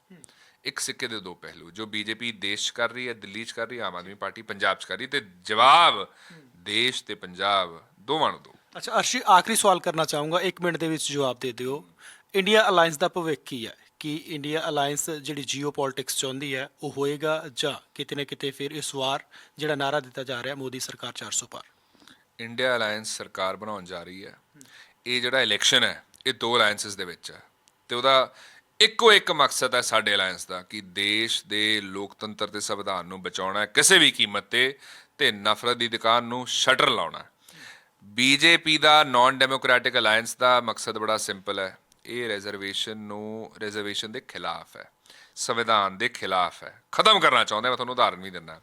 ਇੱਕ ਸਿੱਕੇ ਦੇ ਦੋ ਪਹਿਲੂ, ਜੋ ਬੀਜੇਪੀ ਦੇਸ਼ 'ਚ ਕਰ ਰਹੀ ਹੈ, ਦਿੱਲੀ 'ਚ ਕਰ ਰਹੀ ਹੈ, ਆਮ ਆਦਮੀ ਪਾਰਟੀ ਪੰਜਾਬ 'ਚ ਕਰ ਰਹੀ ਹੈ ਤੇ ਜਵਾਬ ਦੇਸ਼ ਤੇ ਪੰਜਾਬ ਦੋਵਾਂ ਨੂੰ ਦੋ। ਅੱਛਾ, ਅਰਸ਼ੀ, ਆਖਰੀ ਸਵਾਲ ਕਰਨਾ ਚਾਹੂੰਗਾ। 1 ਮਿੰਟ ਦੇ ਵਿੱਚ ਜਵਾਬ ਦੇ ਦਿਓ। ਇੰਡੀਆ ਅਲਾਈਅੰਸ ਦਾ ਭਵਿੱਖ ਕੀ ਹੈ? ਕਿ ਇੰਡੀਆ ਅਲਾਈਅੰਸ ਜਿਹੜੀ ਜੀਓਪੋਲਿਟਿਕਸ ਚਾਹੁੰਦੀ ਹੈ, ਉਹ ਹੋਏਗਾ ਜਾਂ ਕਿਤੇ ਨਾ ਕਿਤੇ ਫਿਰ ਇਸ ਵਾਰ ਜਿਹੜਾ ਨਾਰਾ ਦਿੱਤਾ ਜਾ ਰਿਹਾ ਮੋਦੀ ਸਰਕਾਰ 400 ਪਾਰ। ਇੰਡੀਆ ਅਲਾਈਅੰਸ ਸਰਕਾਰ ਬਣਾਉਣ ਜਾ ਰਹੀ ਹੈ। ਇਹ ਜਿਹੜਾ ਇਲੈਕਸ਼ਨ ਹੈ, ਇਹ ਦੋ ਅਲਾਈਅੰਸਸ ਦੇ ਵਿੱਚ ਹੈ। ਤੇ ਉਹਦਾ ਇੱਕੋ ਇੱਕ ਮਕਸਦ ਹੈ ਸਾਡੇ ਅਲਾਈਅੰਸ ਦਾ ਕਿ ਦੇਸ਼ ਦੇ ਲੋਕਤੰਤਰ ਤੇ ਸੰਵਿਧਾਨ ਨੂੰ ਬਚਾਉਣਾ ਕਿਸੇ ਵੀ ਕੀਮਤ ਤੇ ਤੇ ਨਫ਼ਰਤ ਦੀ ਦੁਕਾਨ ਨੂੰ ਸ਼ਟਰ ਲਾਉਣਾ ਹੈ। ਬੀਜੇਪੀ ਦਾ ਨਾਨ ਡੈਮੋਕ੍ਰੈਟਿਕ ਅਲਾਈਅੰਸ ਦਾ ਮਕਸਦ ਬੜਾ ਸਿੰਪਲ ਹੈ। ਇਹ ਰਿਜ਼ਰਵੇਸ਼ਨ ਨੂੰ ਰਿਜ਼ਰਵੇਸ਼ਨ ਦੇ ਖਿਲਾਫ ਹੈ। ਸੰਵਿਧਾਨ ਦੇ ਖਿਲਾਫ ਹੈ। ਖਤਮ ਕਰਨਾ ਚਾਹੁੰਦਾ ਮੈਂ ਤੁਹਾਨੂੰ ਉਦਾਹਰਨ ਵੀ ਦਿੰਦਾ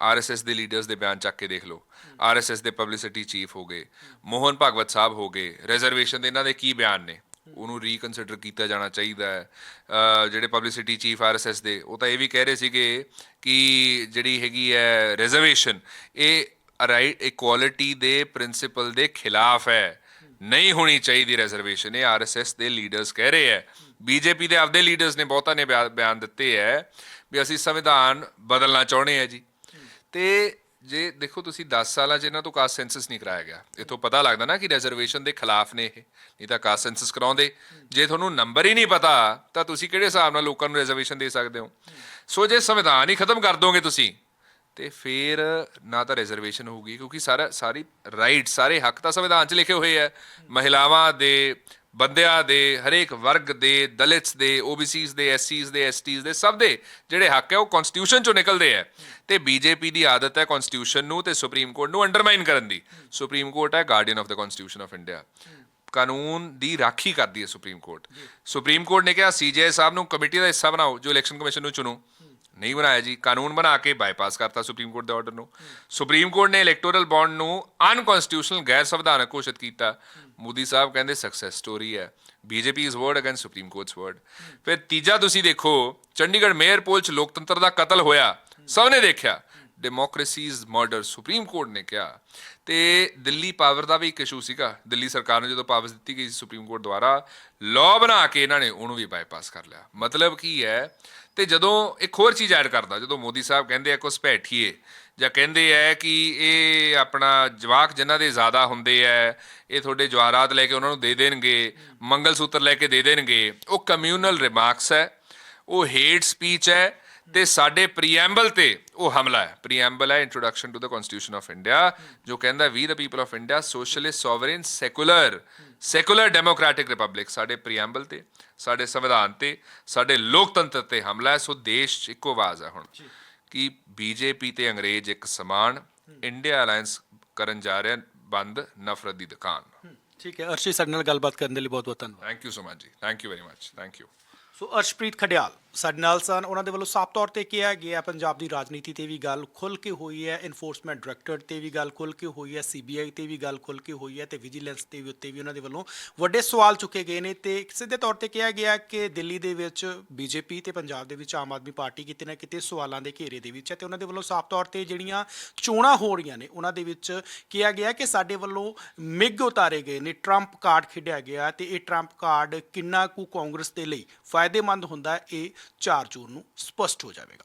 ਆਰਐਸਐਸ ਦੇ ਲੀਡਰਸ ਦੇ ਬਿਆਨ ਚੱਕ ਕੇ ਦੇਖ ਲਓ। ਆਰਐਸਐਸ ਦੇ ਪਬਲਿਸਿਟੀ ਚੀਫ ਹੋ ਗਏ, ਮੋਹਨ ਭਗਵਤ ਸਾਹਿਬ ਹੋ ਗਏ। ਰਿਜ਼ਰਵੇਸ਼ਨ ਦੇ ਇਹਨਾਂ ਦੇ ਕੀ ਬਿਆਨ ਨੇ? ਉਹਨੂੰ ਰੀਕਨਸੀਡਰ ਕੀਤਾ ਜਾਣਾ ਚਾਹੀਦਾ ਹੈ। ਜਿਹੜੇ ਪਬਲਿਸਿਟੀ ਚੀਫ ਆਰਐਸਐਸ ਦੇ, ਉਹ ਤਾਂ ਇਹ ਵੀ ਕਹਿ ਰਹੇ ਸੀਗੇ ਕਿ ਜਿਹੜੀ ਹੈਗੀ ਹੈ ਰਿਜ਼ਰਵੇਸ਼ਨ ਇਹ ਰਾਈਟ ਇਕੁਆਲਿਟੀ ਦੇ ਪ੍ਰਿੰਸੀਪਲ ਦੇ ਖਿਲਾਫ ਹੈ। ਨਹੀਂ ਹੋਣੀ ਚਾਹੀਦੀ ਰਿਜ਼ਰਵੇਸ਼ਨ ਇਹ ਆਰਐਸਐਸ ਦੇ ਲੀਡਰਸ ਕਹਿ ਰਹੇ ਹੈ। ਬੀਜੇਪੀ ਦੇ ਆਪਦੇ ਲੀਡਰਸ ਨੇ ਬਹੁਤਾ ਨੇ ਬਿਆ- ਬਿਆਨ ਦਿੱਤੇ ਹੈ ਵੀ ਅਸੀਂ ਸੰਵਿਧਾਨ ਬਦਲਣਾ ਚਾਹੁੰਦੇ ਆ ਜੀ। ਤੇ ਜੇ ਦੇਖੋ ਤੁਸੀਂ 10 ਸਾਲਾਂ 'ਚ ਇਹਨਾਂ ਤੋਂ ਕਾਸਟ ਸੈਂਸਸ ਨਹੀਂ ਕਰਾਇਆ ਗਿਆ। ਇਥੋਂ ਪਤਾ ਲੱਗਦਾ ਨਾ ਕਿ ਰਿਜ਼ਰਵੇਸ਼ਨ ਦੇ ਖਿਲਾਫ ਨੇ ਇਹ, ਨਹੀਂ ਤਾਂ ਕਾਸਟ ਸੈਂਸਸ ਕਰਾਉਂਦੇ। ਜੇ ਤੁਹਾਨੂੰ ਨੰਬਰ ਹੀ ਨਹੀਂ ਪਤਾ, ਤਾਂ ਤੁਸੀਂ ਕਿਹੜੇ ਹਿਸਾਬ ਨਾਲ ਲੋਕਾਂ ਨੂੰ ਰਿਜ਼ਰਵੇਸ਼ਨ ਦੇ ਸਕਦੇ ਹੋ? ਸੋ ਜੇ ਸੰਵਿਧਾਨ ਹੀ ਖਤਮ ਕਰ ਦੋਗੇ ਤੁਸੀਂ ਤੇ ਫਿਰ ਨਾ ਤਾਂ ਰਿਜ਼ਰਵੇਸ਼ਨ ਹੋਊਗੀ ਕਿਉਂਕਿ ਸਾਰਾ ਸਾਰੀ ਰਾਈਟ ਸਾਰੇ ਹੱਕ ਤਾਂ ਸੰਵਿਧਾਨ 'ਚ ਲਿਖੇ ਹੋਏ ਆ। ਮਹਿਲਾਵਾਂ ਦੇ ਬੰਦਿਆਂ ਦੇ ਹਰੇਕ ਵਰਗ ਦੇ ਦਲਿਤਸ ਦੇ ਓਬੀਸੀਜ਼ ਦੇ ਐਸਸੀਜ਼ ਦੇ ਐਸਟੀਜ਼ ਦੇ ਸਭ ਦੇ ਜਿਹੜੇ ਹੱਕ ਹੈ ਉਹ ਕਨਸਟੀਟਿਊਸ਼ਨ ਚੋਂ ਨਿਕਲਦੇ ਆ। ਤੇ ਬੀਜੇਪੀ ਦੀ ਆਦਤ ਹੈ ਕਨਸਟੀਟਿਊਸ਼ਨ ਨੂੰ ਤੇ ਸੁਪਰੀਮ ਕੋਰਟ ਨੂੰ ਅੰਡਰਮਾਈਨ ਕਰਨ ਦੀ। ਸੁਪਰੀਮ ਕੋਰਟ ਹੈ guardian of the constitution of India ਕਾਨੂੰਨ ਦੀ ਰਾਖੀ ਕਰਦੀ ਹੈ ਸੁਪਰੀਮ ਕੋਰਟ ਸੁਪਰੀਮ ਕੋਰਟ ਨੇ ਕਿਹਾ ਸੀਜੇ ਸਾਹਿਬ ਨੂੰ ਕਮੇਟੀ ਦਾ ਹਿੱਸਾ ਬਣਾਓ ਜੋ ਇਲੈਕਸ਼ਨ ਕਮਿਸ਼ਨ ਨੂੰ ਚੁਣੋ। ਨਹੀਂ ਬਣਾਇਆ ਜੀ, ਕਾਨੂੰਨ ਬਣਾ ਕੇ ਬਾਈਪਾਸ ਕਰਤਾ ਸੁਪਰੀਮ ਕੋਰਟ ਦੇ ਆਰਡਰ ਨੂੰ। ਸੁਪਰੀਮ ਕੋਰਟ ਨੇ ਇਲੈਕਟੋਰਲ ਬੌਂਡ ਨੂੰ ਅਨਕਨਸਟੀਟਿਊਸ਼ਨਲ ਗੈਰ ਸੰਵਿਧਾਨਕ ਘੋਸ਼ਿਤ ਕੀਤਾ। ਮੋਦੀ ਸਾਹਿਬ ਕਹਿੰਦੇ ਸਕਸੈਸ ਸਟੋਰੀ ਹੈ। BJP is word against supreme court's word ਫਿਰ ਤੀਜਾ ਤੁਸੀਂ ਦੇਖੋ, ਚੰਡੀਗੜ੍ਹ ਮੇਅਰ ਪੋਲ ਚ ਲੋਕਤੰਤਰ ਦਾ ਕਤਲ ਹੋਇਆ। ਸਭ ਨੇ ਦੇਖਿਆ। Democracy is murder supreme court ਨੇ ਕਿਹਾ। ਤੇ ਦਿੱਲੀ ਪਾਵਰ ਦਾ ਵੀ ਇੱਕ ਇਸ਼ੂ ਸੀਗਾ। ਦਿੱਲੀ ਸਰਕਾਰ ਨੂੰ ਜਦੋਂ ਪਾਵਰ ਦਿੱਤੀ ਗਈ ਸੀ ਸੁਪਰੀਮ ਕੋਰਟ ਦੁਆਰਾ ਲਾਅ ਬਣਾ ਕੇ ਇਹਨਾਂ ਨੇ ਉਹਨੂੰ ਵੀ ਬਾਈਪਾਸ ਕਰ ਲਿਆ। ਮਤਲਬ ਕੀ ਹੈ ਤੇ ਜਦੋਂ ਇੱਕ ਹੋਰ ਚੀਜ਼ ਐਡ ਕਰਦਾ, ਜਦੋਂ ਮੋਦੀ ਸਾਹਿਬ ਕਹਿੰਦੇ ਆ ਕੁਛ ਭੈਠੀਏ, ਜਾਂ ਕਹਿੰਦੇ ਆ ਕਿ ਇਹ ਆਪਣਾ ਜਵਾਕ ਜਿਨ੍ਹਾਂ ਦੇ ਜ਼ਿਆਦਾ ਹੁੰਦੇ ਆ, ਇਹ ਤੁਹਾਡੇ ਜਵਾਰਾਤ ਲੈ ਕੇ ਉਹਨਾਂ ਨੂੰ ਦੇ ਦੇਣਗੇ ਮੰਗਲ ਸੂਤਰ ਲੈ ਕੇ ਦੇ ਦੇਣਗੇ, ਉਹ ਕਮਿਊਨਲ ਰਿਮਾਰਕਸ ਹੈ, ਉਹ ਹੇਟ ਸਪੀਚ ਹੈ ਤੇ ਸਾਡੇ ਪ੍ਰੀਐਂਬਲ ਤੇ ਉਹ ਹਮਲਾ ਹੈ। ਪ੍ਰੀਐਂਬਲ ਹੈ introduction to the constitution of India ਜੋ ਕਹਿੰਦਾ ਵੀ the people of India socialist sovereign secular secular democratic republic ਸਾਡੇ ਪ੍ਰੀਐਮਬਲ ਤੇ ਸਾਡੇ ਸੰਵਿਧਾਨ ਤੇ ਸਾਡੇ ਲੋਕਤੰਤਰ ਤੇ ਹਮਲਾ ਹੈ ਸੋ ਦੇਸ਼ 'ਚ ਇੱਕੋ ਆਵਾਜ਼ ਹੈ ਹੁਣ ਕਿ ਬੀਜੇਪੀ ਤੇ ਅੰਗਰੇਜ਼ ਇੱਕ ਸਮਾਨ ਇੰਡੀਆ ਅਲਾਈਅੰਸ ਕਰਨ ਜਾ ਰਹੇ ਬੰਦ ਨਫ਼ਰਤ ਦੀ ਦੁਕਾਨ। ਠੀਕ ਹੈ। ਅਰਸ਼ੀ ਸਾਡੇ ਨਾਲ ਗੱਲਬਾਤ ਕਰਨ ਦੇ ਲਈ ਬਹੁਤ ਬਹੁਤ ਧੰਨਵਾਦ। Thank you so much ji. Thank you very much thank you so Arshpreet Khadial. ਸਾਡੇ ਨਾਲ ਸਨ। ਉਹਨਾਂ ਦੇ ਵੱਲੋਂ ਸਾਫ਼ ਤੌਰ ਤੇ ਕਿਹਾ ਗਿਆ, ਪੰਜਾਬ ਦੀ ਰਾਜਨੀਤੀ ਤੇ ਵੀ ਗੱਲ ਖੁੱਲ ਕੇ ਹੋਈ ਹੈ ਇਨਫੋਰਸਮੈਂਟ ਡਾਇਰੈਕਟਰ ਤੇ ਵੀ ਗੱਲ ਖੁੱਲ ਕੇ ਹੋਈ ਹੈ ਸੀਬੀਆਈ ਤੇ ਵੀ ਗੱਲ ਖੁੱਲ ਕੇ ਹੋਈ ਹੈ ਤੇ ਵਿਜੀਲੈਂਸ ਤੇ ਵੀ ਉੱਤੇ ਵੀ ਉਹਨਾਂ ਦੇ ਵੱਲੋਂ ਵੱਡੇ ਸਵਾਲ ਚੁੱਕੇ ਗਏ ਨੇ ਤੇ ਸਿੱਧੇ ਤੌਰ ਤੇ ਕਿਹਾ ਗਿਆ ਕਿ ਦਿੱਲੀ ਦੇ ਵਿੱਚ ਬੀਜੇਪੀ ਤੇ ਪੰਜਾਬ ਦੇ ਵਿੱਚ ਆਮ ਆਦਮੀ ਪਾਰਟੀ ਕਿਤੇ ਨਾ ਕਿਤੇ ਸਵਾਲਾਂ ਦੇ ਘੇਰੇ ਦੇ ਵਿੱਚ ਹੈ ਤੇ ਉਹਨਾਂ ਦੇ ਵੱਲੋਂ ਸਾਫ਼ ਤੌਰ ਤੇ ਜਿਹੜੀਆਂ ਚੋਣਾਂ ਹੋ ਰਹੀਆਂ ਨੇ, ਉਹਨਾਂ ਦੇ ਵਿੱਚ ਕਿਹਾ ਗਿਆ ਕਿ ਸਾਡੇ ਵੱਲੋਂ ਮਿਗ ਉਤਾਰੇ ਗਏ ਨੇ ਟਰੰਪ ਕਾਰਡ ਖੇਡਿਆ ਗਿਆ ਤੇ ਇਹ ਟਰੰਪ ਕਾਰਡ ਕਿੰਨਾ ਕੁ ਕਾਂਗਰਸ ਦੇ ਲਈ ਫਾਇਦੇਮੰਦ ਹੁੰਦਾ, ਇਹ 4 ਜੂਨ ਨੂੰ ਸਪਸ਼ਟ ਹੋ ਜਾਵੇਗਾ।